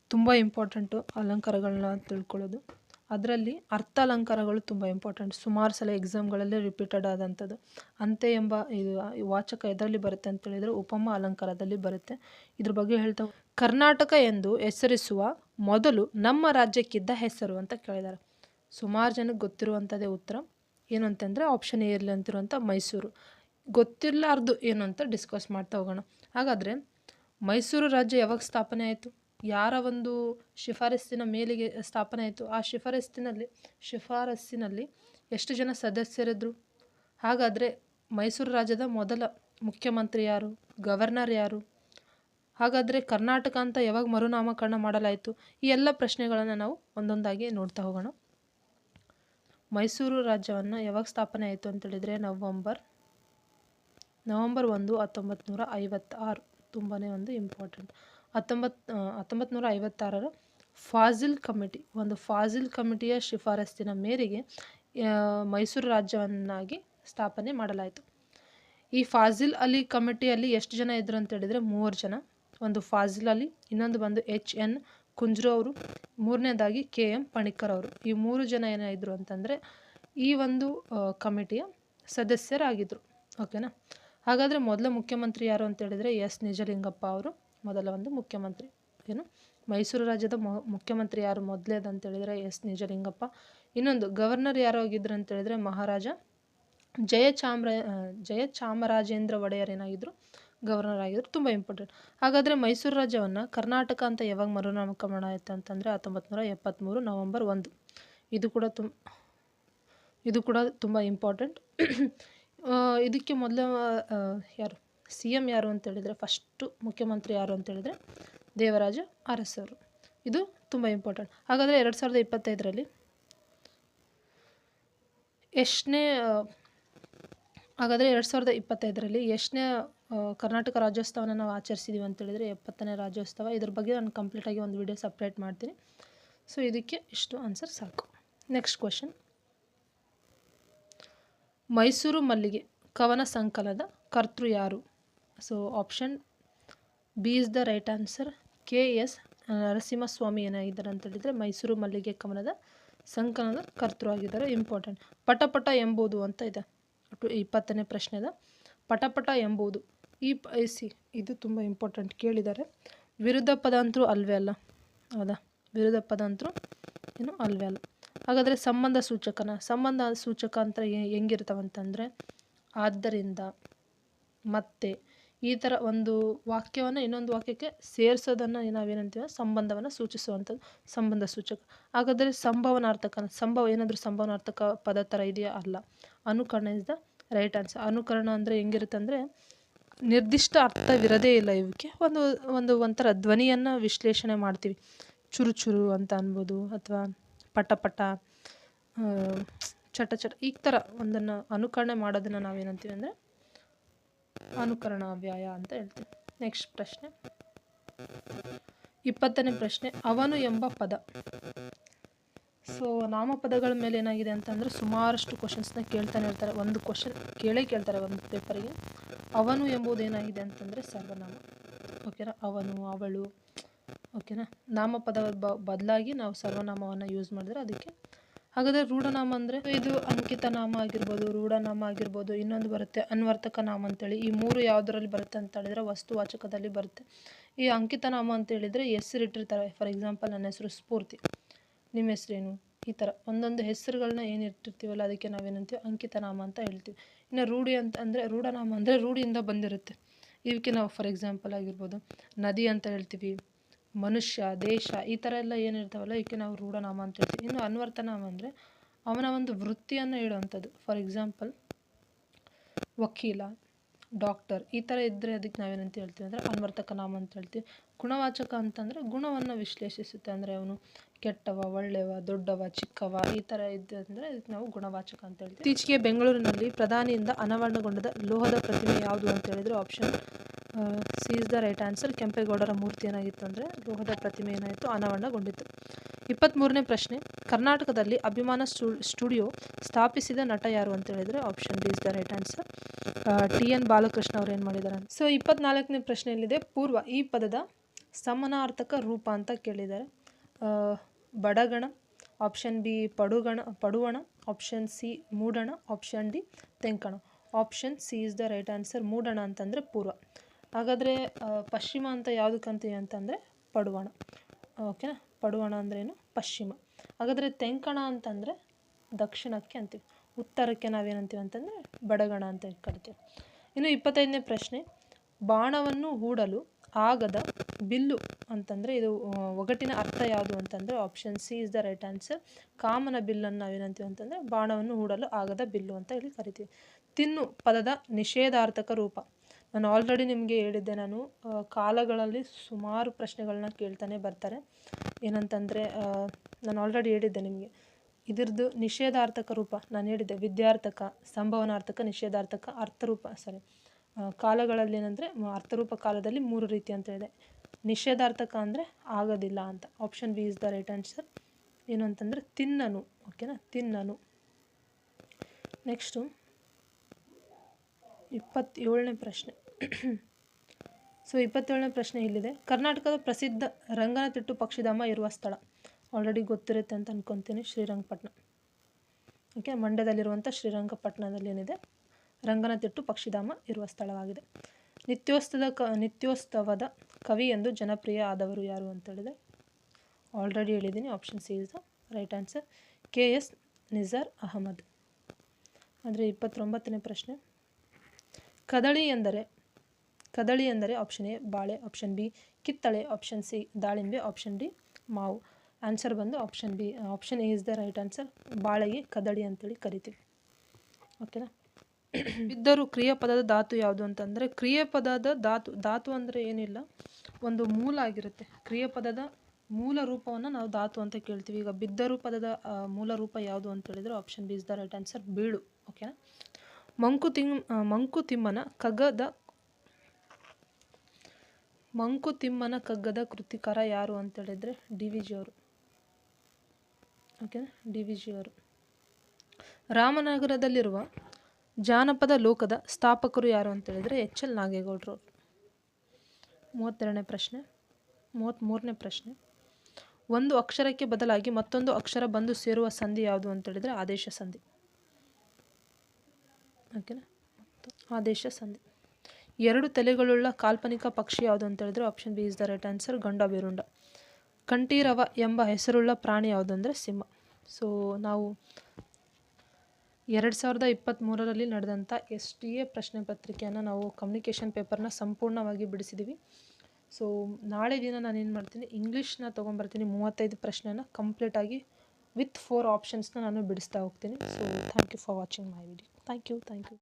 ತುಂಬ ಇಂಪಾರ್ಟೆಂಟು ಅಲಂಕಾರಗಳನ್ನ ತಿಳ್ಕೊಳ್ಳೋದು. ಅದರಲ್ಲಿ ಅರ್ಥ ಅಲಂಕಾರಗಳು ತುಂಬ ಇಂಪಾರ್ಟೆಂಟ್ ಸುಮಾರು ಸಲ ಎಕ್ಸಾಮ್ಗಳಲ್ಲಿ ರಿಪೀಟೆಡ್ ಆದಂಥದ್ದು. ಅಂತೆ ಎಂಬ ಇದು ವಾಚಕ ಎದರಲ್ಲಿ ಬರುತ್ತೆ ಅಂತ ಹೇಳಿದರೆ ಉಪಮ ಅಲಂಕಾರದಲ್ಲಿ ಬರುತ್ತೆ. ಇದ್ರ ಬಗ್ಗೆ ಹೇಳ್ತಾ ಕರ್ನಾಟಕ ಎಂದು ಹೆಸರಿಸುವ ಮೊದಲು ನಮ್ಮ ರಾಜ್ಯಕ್ಕಿದ್ದ ಹೆಸರು ಅಂತ ಕೇಳಿದ್ದಾರೆ. ಸುಮಾರು ಜನಕ್ಕೆ ಗೊತ್ತಿರುವಂಥದ್ದೇ ಉತ್ತರ. ಏನು ಅಂತಂದರೆ ಆಪ್ಷನ್ ಎ ಇರಲಿ ಅಂತಿರುವಂಥ ಮೈಸೂರು. ಗೊತ್ತಿರಲಾರ್ದು ಏನು ಅಂತ ಡಿಸ್ಕಸ್ ಮಾಡ್ತಾ ಹೋಗೋಣ. ಹಾಗಾದರೆ ಮೈಸೂರು ರಾಜ್ಯ ಯಾವಾಗ ಸ್ಥಾಪನೆ ಆಯಿತು? ಯಾರ ಒಂದು ಶಿಫಾರಸ್ಸಿನ ಮೇಲಿಗೆ ಸ್ಥಾಪನೆ ಆಯಿತು? ಆ ಶಿಫಾರಸ್ಸಿನಲ್ಲಿ ಶಿಫಾರಸ್ಸಿನಲ್ಲಿ ಎಷ್ಟು ಜನ ಸದಸ್ಯರಿದ್ದರು ಹಾಗಾದರೆ ಮೈಸೂರು ರಾಜ್ಯದ ಮೊದಲ ಮುಖ್ಯಮಂತ್ರಿ ಯಾರು? ಗವರ್ನರ್ ಯಾರು? ಹಾಗಾದರೆ ಕರ್ನಾಟಕ ಅಂತ ಯಾವಾಗ ಮರುನಾಮಕರಣ ಮಾಡಲಾಯಿತು? ಈ ಎಲ್ಲ ಪ್ರಶ್ನೆಗಳನ್ನು ನಾವು ಒಂದೊಂದಾಗಿ ನೋಡ್ತಾ ಹೋಗೋಣ. ಮೈಸೂರು ರಾಜ್ಯವನ್ನು ಯಾವಾಗ ಸ್ಥಾಪನೆ ಆಯಿತು ಅಂತೇಳಿದರೆ ನವಂಬರ್ ನವಂಬರ್ ಒಂದು ಹತ್ತೊಂಬತ್ತು ನೂರ ಐವತ್ತಾರು. ತುಂಬಾ ಒಂದು ಇಂಪಾರ್ಟೆಂಟ್ ಹತ್ತೊಂಬತ್ತು ಹತ್ತೊಂಬತ್ತು ನೂರ ಐವತ್ತಾರರ ಫಾಜಿಲ್ ಕಮಿಟಿ, ಒಂದು ಫಾಜಿಲ್ ಕಮಿಟಿಯ ಶಿಫಾರಸ್ಸಿನ ಮೇರೆಗೆ ಮೈಸೂರು ರಾಜ್ಯವನ್ನಾಗಿ ಸ್ಥಾಪನೆ ಮಾಡಲಾಯಿತು. ಈ ಫಾಜಿಲ್ ಅಲಿ ಕಮಿಟಿಯಲ್ಲಿ ಎಷ್ಟು ಜನ ಇದ್ದರು ಅಂತ ಹೇಳಿದರೆ ಮೂವರು ಜನ. ಒಂದು ಫಾಜಿಲ್ ಅಲಿ, ಇನ್ನೊಂದು ಬಂದು ಎಚ್ ಎನ್ ಕುಂಜ್ರು ಅವರು, ಮೂರನೇದಾಗಿ ಕೆ ಎಂ ಪಣಿಕರ್ ಅವರು. ಈ ಮೂರು ಜನ ಏನಾಯಿದ್ರು ಅಂತಂದರೆ ಈ ಒಂದು ಕಮಿಟಿಯ ಸದಸ್ಯರಾಗಿದ್ದರು ಓಕೆನಾ? ಹಾಗಾದರೆ ಮೊದಲ ಮುಖ್ಯಮಂತ್ರಿ ಯಾರು ಅಂತ ಹೇಳಿದರೆ ಎಸ್ ನಿಜಲಿಂಗಪ್ಪ ಅವರು, ಮೊದಲ ಒಂದು ಮುಖ್ಯಮಂತ್ರಿ. ಏನು? ಮೈಸೂರು ರಾಜ್ಯದ ಮುಖ್ಯಮಂತ್ರಿ ಯಾರು ಮೊದಲೇದು ಅಂತ ಹೇಳಿದರೆ ಎಸ್ ನಿಜಲಿಂಗಪ್ಪ. ಇನ್ನೊಂದು, ಗವರ್ನರ್ ಯಾರು ಆಗಿದ್ರು ಅಂತ ಹೇಳಿದರೆ ಮಹಾರಾಜ ಜಯಚಾಮ್ರ ಜಯಚಾಮರಾಜೇಂದ್ರ ಒಡೆಯರ್ ಏನಾಗಿದ್ದರು ಗವರ್ನರ್ ಆಗಿದ್ರು ತುಂಬ ಇಂಪಾರ್ಟೆಂಟ್ ಹಾಗಾದರೆ ಮೈಸೂರು ರಾಜ್ಯವನ್ನು ಕರ್ನಾಟಕ ಅಂತ ಯಾವಾಗ ಮರುನಾಮಕರಣ ಆಯಿತು ಅಂತಂದರೆ ಹತ್ತೊಂಬತ್ತು ನೂರ ಎಪ್ಪತ್ತ್ಮೂರು ನವಂಬರ್ ಒಂದು. ಇದು ಕೂಡ ತುಂಬ ಇದು ಕೂಡ ತುಂಬ ಇಂಪಾರ್ಟೆಂಟ್ [CLEARS THROAT] ಇದಕ್ಕೆ ಮೊದಲ ಯಾರು, ಸಿ ಎಂ ಯಾರು ಅಂತೇಳಿದರೆ ಫಸ್ಟು ಮುಖ್ಯಮಂತ್ರಿ ಯಾರು ಅಂತೇಳಿದರೆ ದೇವರಾಜ ಅರಸರು. ಇದು ತುಂಬ ಇಂಪಾರ್ಟೆಂಟ್ ಹಾಗಾದರೆ ಎರಡು ಸಾವಿರದ ಇಪ್ಪತ್ತೈದರಲ್ಲಿ ಎಷ್ಟನೇ ಹಾಗಾದರೆ ಎರಡು ಸಾವಿರದ ಇಪ್ಪತ್ತೈದರಲ್ಲಿ ಎಷ್ಟನೇ ಕರ್ನಾಟಕ ರಾಜ್ಯೋತ್ಸವನ ನಾವು ಆಚರಿಸಿದ್ದೀವಿ ಅಂತೇಳಿದರೆ ಎಪ್ಪತ್ತನೇ ರಾಜ್ಯೋತ್ಸವ. ಇದ್ರ ಬಗ್ಗೆ ನಾನು ಕಂಪ್ಲೀಟಾಗಿ ಒಂದು ವಿಡಿಯೋ ಸಪ್ರೇಟ್ ಮಾಡ್ತೀನಿ. ಸೊ ಇದಕ್ಕೆ ಇಷ್ಟು ಆನ್ಸರ್ ಸಾಕು. ನೆಕ್ಸ್ಟ್ ಕ್ವಶನ್ ಮೈಸೂರು ಮಲ್ಲಿಗೆ ಕವನ ಸಂಕಲನದ ಕರ್ತೃ ಯಾರು? So option B is the right answer K S Narasimhaswamy ಏನಾಗಿದ್ದಾರೆ ಅಂತೇಳಿದರೆ ಮೈಸೂರು ಮಲ್ಲಿಗೆ ಕವನದ ಸಂಕಲನದ ಕರ್ತೃ ಆಗಿದ್ದಾರೆ. ಇಂಪಾರ್ಟೆಂಟ್ ಪಟಪಟ ಎಂಬುದು ಅಂತ ಇದೆ. ಇಪ್ಪತ್ತನೇ ಪ್ರಶ್ನೆದ ಪಟಪಟ ಎಂಬುದು ಈ ಸಿ, ಇದು ತುಂಬ ಇಂಪಾರ್ಟೆಂಟ್ ಕೇಳಿದ್ದಾರೆ. ವಿರುದ್ಧ ಪದ ಅಂತರೂ ಅಲ್ವೇ ಅಲ್ಲ. ಹೌದಾ? ವಿರುದ್ಧ ಪದ ಅಂತರೂ ಏನು ಅಲ್ವೇ ಅಲ್ಲ. ಹಾಗಾದರೆ ಸಂಬಂಧ ಸೂಚಕನ, ಸಂಬಂಧ ಸೂಚಕ ಅಂತ ಹೆಂಗಿರ್ತಾವಂತಂದರೆ ಆದ್ದರಿಂದ ಮತ್ತೆ ಈ ಥರ ಒಂದು ವಾಕ್ಯವನ್ನು ಇನ್ನೊಂದು ವಾಕ್ಯಕ್ಕೆ ಸೇರಿಸೋದನ್ನು ನಾವೇನಂತೀವಿ ಸಂಬಂಧವನ್ನು ಸೂಚಿಸುವಂಥದ್ದು ಸಂಬಂಧ ಸೂಚಕ. ಹಾಗಾದರೆ ಸಂಭವನಾರ್ಥಕ, ಸಂಭವ ಏನಾದರೂ ಸಂಭವನಾರ್ಥಕ ಪದ ಥರ ಇದೆಯಾ? ಅಲ್ಲ. ಅನುಕರಣ ಇಸ್ ದ ರೈಟ್ ಆನ್ಸರ್ ಅನುಕರಣ ಅಂದರೆ ಹೆಂಗಿರುತ್ತೆ ಅಂದರೆ ನಿರ್ದಿಷ್ಟ ಅರ್ಥವಿರದೇ ಇಲ್ಲ ಇವಕ್ಕೆ ಒಂದು ಒಂದು, ಒಂಥರ ಧ್ವನಿಯನ್ನು ವಿಶ್ಲೇಷಣೆ ಮಾಡ್ತೀವಿ. ಚುರು ಚುರು ಅಂತ ಅನ್ಬೋದು ಅಥವಾ ಪಟ ಪಟ ಚಟ ಚಟ ಈ ಥರ ಒಂದನ್ನು ಅನುಕರಣೆ ಮಾಡೋದನ್ನು ನಾವೇನಂತೀವಿ ಅಂದರೆ ಅನುಕರಣ ವ್ಯಾಯ ಅಂತ ಹೇಳ್ತೀವಿ. ನೆಕ್ಸ್ಟ್ ಪ್ರಶ್ನೆ. ಇಪ್ಪತ್ತನೇ ಪ್ರಶ್ನೆ, ಅವನು ಎಂಬ ಪದ. ಸೊ ನಾಮಪದಗಳ ಮೇಲೆ ಏನಾಗಿದೆ ಅಂತಂದರೆ ಸುಮಾರಷ್ಟು ಕ್ವಶನ್ಸ್ನ ಕೇಳ್ತಾನೆ ಇರ್ತಾರೆ. ಒಂದು ಕ್ವಶನ್ ಕೇಳೇ ಕೇಳ್ತಾರೆ ಒಂದು ಪೇಪರಿಗೆ ಅವನು ಎಂಬುದು ಏನಾಗಿದೆ ಅಂತಂದರೆ ಸರ್ವನಾಮ. ಓಕೆನಾ ಅವನು, ಅವಳು ಓಕೆನಾ ನಾಮಪದ ಬದಲಾಗಿ ನಾವು ಸರ್ವನಾಮವನ್ನು ಯೂಸ್ ಮಾಡಿದ್ರೆ ಅದಕ್ಕೆ ಹಾಗಾದರೆ ರೂಢನಾಮ ಅಂದರೆ ಇದು ಅಂಕಿತ ನಾಮ ಆಗಿರ್ಬೋದು, ರೂಢನಾಮ ಆಗಿರ್ಬೋದು, ಇನ್ನೊಂದು ಬರುತ್ತೆ ಅನ್ವರ್ತಕ ನಾಮ ಅಂತೇಳಿ. ಈ ಮೂರು ಯಾವುದರಲ್ಲಿ ಬರುತ್ತೆ ಅಂತ ಹೇಳಿದ್ರೆ ವಸ್ತುವಾಚಕದಲ್ಲಿ ಬರುತ್ತೆ. ಈ ಅಂಕಿತ ನಾಮ ಅಂತ ಹೇಳಿದರೆ ಹೆಸರು ಇಟ್ಟಿರ್ತಾರೆ. ಫಾರ್ ಎಕ್ಸಾಂಪಲ್ ನನ್ನ ಹೆಸರು ಸ್ಫೂರ್ತಿ. ನಿಮ್ಮ ಹೆಸರೇನು? ಈ ಥರ ಒಂದೊಂದು ಹೆಸರುಗಳನ್ನ ಏನು ಇಟ್ಟಿರ್ತೀವಲ್ಲ, ಅದಕ್ಕೆ ನಾವೇನಂತೀವಿ? ಅಂಕಿತ ನಾಮ ಅಂತ ಹೇಳ್ತೀವಿ. ಇನ್ನು ರೂಢಿ ಅಂತ ಅಂದರೆ ರೂಢನಾಮ ಅಂದರೆ ರೂಢಿಯಿಂದ ಬಂದಿರುತ್ತೆ. ಇದಕ್ಕೆ ನಾವು ಫಾರ್ ಎಕ್ಸಾಂಪಲ್ ಆಗಿರ್ಬೋದು, ನದಿ ಅಂತ ಹೇಳ್ತೀವಿ, ಮನುಷ್ಯ, ದೇಶ, ಈ ಥರ ಎಲ್ಲ ಏನಿರ್ತಾವಲ್ಲ ಇದಕ್ಕೆ ನಾವು ರೂಢನಾಮ ಅಂತ ಹೇಳ್ತೀವಿ. ಇನ್ನು ಅನ್ವರ್ತನಾಮ ಅಂದರೆ ಅವನ ಒಂದು ವೃತ್ತಿಯನ್ನು ಹೇಳುವಂಥದ್ದು ಫಾರ್ ಎಕ್ಸಾಂಪಲ್ ವಕೀಲ ಡಾಕ್ಟರ್, ಈ ಥರ ಇದ್ದರೆ ಅದಕ್ಕೆ ನಾವೇನಂತ ಹೇಳ್ತೀವಿ ಅಂದರೆ ಅನ್ವರ್ತಕ ನಾಮ ಅಂತ ಹೇಳ್ತೀವಿ. ಗುಣವಾಚಕ ಅಂತಂದರೆ ಗುಣವನ್ನು ವಿಶ್ಲೇಷಿಸುತ್ತೆ ಅಂದರೆ ಅವನು ಕೆಟ್ಟವ ಒಳ್ಳೆಯವ ದೊಡ್ಡವ, ಚಿಕ್ಕವ, ಈ ಥರ ಇದ್ದಂದರೆ ಅದಕ್ಕೆ ನಾವು ಗುಣವಾಚಕ ಅಂತ ಹೇಳ್ತೀವಿ. ಇತ್ತೀಚೆಗೆ ಬೆಂಗಳೂರಿನಲ್ಲಿ ಪ್ರಧಾನಿಯಿಂದ ಅನಾವರಣಗೊಂಡದ ಲೋಹದ ಪ್ರತಿಮೆ ಯಾವುದು ಅಂತ ಹೇಳಿದರೆ option C is the right answer, ಕೆಂಪೇಗೌಡರ ಮೂರ್ತಿ ಏನಾಗಿತ್ತು ಅಂದರೆ ಲೋಹದ ಪ್ರತಿಮೆ ಏನಾಯಿತು ಅನಾವರಣಗೊಂಡಿತ್ತು ಇಪ್ಪತ್ತ್ಮೂರನೇ ಪ್ರಶ್ನೆ, ಕರ್ನಾಟಕದಲ್ಲಿ ಅಭಿಮಾನ ಸ್ಟು, ಸ್ಟುಡಿಯೋ ಸ್ಥಾಪಿಸಿದ ನಟ ಯಾರು ಅಂತ ಹೇಳಿದರೆ option D is the right answer T N Balakrishna ಅವ್ರು ಏನು ಮಾಡಿದ್ದಾರೆ ಸೊ ಇಪ್ಪತ್ನಾಲ್ಕನೇ ಪ್ರಶ್ನೆಯಲ್ಲಿದೆ ಪೂರ್ವ ಈ ಪದದ ಸಮನಾರ್ಥಕ ರೂಪ ಅಂತ ಕೇಳಿದ್ದಾರೆ. ಬಡಗಣ ಆಪ್ಷನ್ ಬಿ ಪಡುಗಣ, ಪಡುವಣ ಆಪ್ಷನ್ ಸಿ ಮೂಡಣ option D ತೆಂಕಣ. Option C is the right answer ಮೂಡಣ ಅಂತಂದರೆ ಪೂರ್ವ. ಹಾಗಾದರೆ ಪಶ್ಚಿಮ ಅಂತ ಯಾವುದಕ್ಕಂತೀವಿ ಅಂತಂದರೆ ಪಡುವಣ. ಓಕೆನಾ? ಪಡುವಣ ಅಂದ್ರೇನು ಪಶ್ಚಿಮ. ಹಾಗಾದರೆ ತೆಂಕಣ ಅಂತಂದರೆ ದಕ್ಷಿಣಕ್ಕೆ ಅಂತೀವಿ. ಉತ್ತರಕ್ಕೆ ನಾವೇನಂತೀವಿ ಅಂತಂದರೆ ಬಡಗಣ ಅಂತ ಕರಿತೀವಿ. ಇನ್ನು ಇಪ್ಪತ್ತೈದನೇ ಪ್ರಶ್ನೆ, ಬಾಣವನ್ನು ಹೂಡಲು ಆಗದ ಬಿಲ್ಲು ಅಂತಂದರೆ ಇದು ಒಗಟಿನ ಅರ್ಥ ಯಾವುದು ಅಂತಂದರೆ option C is the right answer ಕಾಮನ ಬಿಲ್ಲನ್ನು ನಾವೇನಂತೀವಿ ಅಂತಂದರೆ ಬಾಣವನ್ನು ಹೂಡಲು ಆಗದ ಬಿಲ್ಲು ಅಂತ ಹೇಳಿ ಕರಿತೀವಿ. ತಿನ್ನು ಪದದ ನಿಷೇಧಾರ್ಥಕ ರೂಪ. ನಾನು ಆಲ್ರೆಡಿ ನಿಮಗೆ ಹೇಳಿದ್ದೆ, ನಾನು ಕಾಲಗಳಲ್ಲಿ ಸುಮಾರು ಪ್ರಶ್ನೆಗಳನ್ನ ಕೇಳ್ತಾನೆ ಬರ್ತಾರೆ. ಏನಂತಂದರೆ ನಾನು ಆಲ್ರೆಡಿ ಹೇಳಿದ್ದೆ ನಿಮಗೆ. ಇದ್ರದ್ದು ನಿಷೇಧಾರ್ಥಕ ರೂಪ ನಾನು ಹೇಳಿದ್ದೆ, ವಿದ್ಯಾರ್ಥಕ, ಸಂಭವನಾರ್ಥಕ, ನಿಷೇಧಾರ್ಥಕ, ಅರ್ಥರೂಪ ಸಾರಿ ಕಾಲಗಳಲ್ಲಿ ಏನಂದರೆ ಅರ್ಥರೂಪ ಕಾಲದಲ್ಲಿ ಮೂರು ರೀತಿ ಅಂತ ಹೇಳಿದೆ. ನಿಷೇಧಾರ್ಥಕ ಅಂದರೆ ಆಗೋದಿಲ್ಲ ಅಂತ. Option B is the right answer ಏನು ಅಂತಂದರೆ, ತಿನ್ನನು ಓಕೆನಾ ತಿನ್ನನು. ನೆಕ್ಸ್ಟು ಇಪ್ಪತ್ತೇಳನೇ ಪ್ರಶ್ನೆ. ಸೊ, ಇಪ್ಪತ್ತೇಳನೇ ಪ್ರಶ್ನೆ ಇಲ್ಲಿದೆ. ಕರ್ನಾಟಕದ ಪ್ರಸಿದ್ಧ ರಂಗನತಿಟ್ಟು ಪಕ್ಷಿಧಾಮ ಇರುವ ಸ್ಥಳ. ಆಲ್ರೆಡಿ ಗೊತ್ತಿರುತ್ತೆ ಅಂತ ಅನ್ಕೊತೀನಿ. ಶ್ರೀರಂಗಪಟ್ಟಣ ಓಕೆ ಮಂಡ್ಯದಲ್ಲಿರುವಂಥ ಶ್ರೀರಂಗಪಟ್ಟಣದಲ್ಲಿ ಏನಿದೆ? ರಂಗನತಿಟ್ಟು ಪಕ್ಷಿಧಾಮ ಇರುವ ಸ್ಥಳವಾಗಿದೆ. ನಿತ್ಯೋತ್ಸವದ ಕ ನಿತ್ಯೋತ್ಸವದ ಕವಿ ಎಂದು ಜನಪ್ರಿಯ ಆದವರು ಯಾರು ಅಂತೇಳಿದೆ ಆಲ್ರೆಡಿ ಹೇಳಿದ್ದೀನಿ. Option C is the right answer K S Nisar Ahmed ಅಂದರೆ ಇಪ್ಪತ್ತೊಂಬತ್ತನೇ ಪ್ರಶ್ನೆ. ಕದಳಿ ಎಂದರೆ ಕದಳಿ ಎಂದರೆ ಆಪ್ಷನ್ ಎ ಬಾಳೆ ಆಪ್ಷನ್ ಬಿ ಕಿತ್ತಳೆ ಆಪ್ಷನ್ ಸಿ ದಾಳಿಂಬೆ ಆಪ್ಷನ್ ಡಿ ಮಾವು. ಆನ್ಸರ್ ಬಂದು option B option A is the right answer ಬಾಳೆಗೆ ಕದಳಿ ಅಂತೇಳಿ ಕರಿತೀವಿ. ಓಕೆನಾ ಬಿದ್ದರು [COUGHS] ಕ್ರಿಯಾಪದದ ಧಾತು ಯಾವುದು ಅಂತಂದರೆ ಕ್ರಿಯಾಪದದ ಧಾತು ಧಾತು ಅಂದರೆ ಏನಿಲ್ಲ, ಒಂದು ಮೂಲ ಆಗಿರುತ್ತೆ. ಕ್ರಿಯಾಪದದ ಮೂಲ ರೂಪವನ್ನು ನಾವು ಧಾತು ಅಂತ ಕೇಳ್ತೀವಿ. ಈಗ ಬಿದ್ದರು ಪದದ ಮೂಲ ರೂಪ ಯಾವುದು ಅಂತ ಹೇಳಿದ್ರೆ option B is the right answer ಬೀಳು. ಓಕೆನಾ ಮಂಕುತಿಂ ಮಂಕುತಿಮ್ಮನ ಕಗ್ಗದ ಮಂಕುತಿಮ್ಮನ ಕಗ್ಗದ ಕೃತಿಕಾರ ಯಾರು ಅಂತ ಹೇಳಿದ್ರೆ ಡಿ ವಿ ಜಿಯವರು ಓಕೆನಾ? ಡಿ ವಿ ಜಿಯವರು ರಾಮನಗರದಲ್ಲಿರುವ ಜಾನಪದ ಲೋಕದ ಸ್ಥಾಪಕರು ಯಾರು ಅಂತ ಹೇಳಿದ್ರೆ ಎಚ್ ಎಲ್ ನಾಗೇಗೌಡರು ಮೂವತ್ತೆರಡನೇ ಪ್ರಶ್ನೆ, ಮೂವತ್ತ್ಮೂರನೇ ಪ್ರಶ್ನೆ. ಒಂದು ಅಕ್ಷರಕ್ಕೆ ಬದಲಾಗಿ ಮತ್ತೊಂದು ಅಕ್ಷರ ಬಂದು ಸೇರುವ ಸಂಧಿ ಯಾವುದು ಅಂತ ಹೇಳಿದ್ರೆ ಆದೇಶ ಸಂಧಿ. ಓಕೆನಾ? ಆದೇಶ ಸಂಧಿ. ಎರಡು ತಲೆಗಳುಳ್ಳ ಕಾಲ್ಪನಿಕ ಪಕ್ಷಿ ಯಾವುದು ಅಂತ ಹೇಳಿದ್ರೆ option B is the right answer ಗಂಡ ಬಿರುಂಡ. ಕಂಠೀರವ ಎಂಬ ಹೆಸರುಳ್ಳ ಪ್ರಾಣಿ ಯಾವುದು ಅಂದರೆ ಸಿಂಹ. ಸೊ ನಾವು ಎರಡು ಸಾವಿರದ ಇಪ್ಪತ್ತ್ಮೂರರಲ್ಲಿ ನಡೆದಂಥ ಎಸ್ ಟಿ ಎ ಪ್ರಶ್ನೆ ಪತ್ರಿಕೆಯನ್ನು ನಾವು ಕಮ್ಯುನಿಕೇಷನ್ ಪೇಪರ್ನ ಸಂಪೂರ್ಣವಾಗಿ ಬಿಡಿಸಿದ್ದೀವಿ ಸೊ ನಾಳೆ ದಿನ ನಾನು ಏನು ಮಾಡ್ತೀನಿ ಇಂಗ್ಲೀಷ್ನ ತೊಗೊಂಬರ್ತೀನಿ, ಮೂವತ್ತೈದು ಪ್ರಶ್ನೆನ ಕಂಪ್ಲೀಟಾಗಿ ವಿತ್ ಫೋರ್ ಆಪ್ಷನ್ಸ್ನ ನಾನು ಬಿಡಿಸ್ತಾ ಹೋಗ್ತೀನಿ. So thank you for watching my video thank you thank you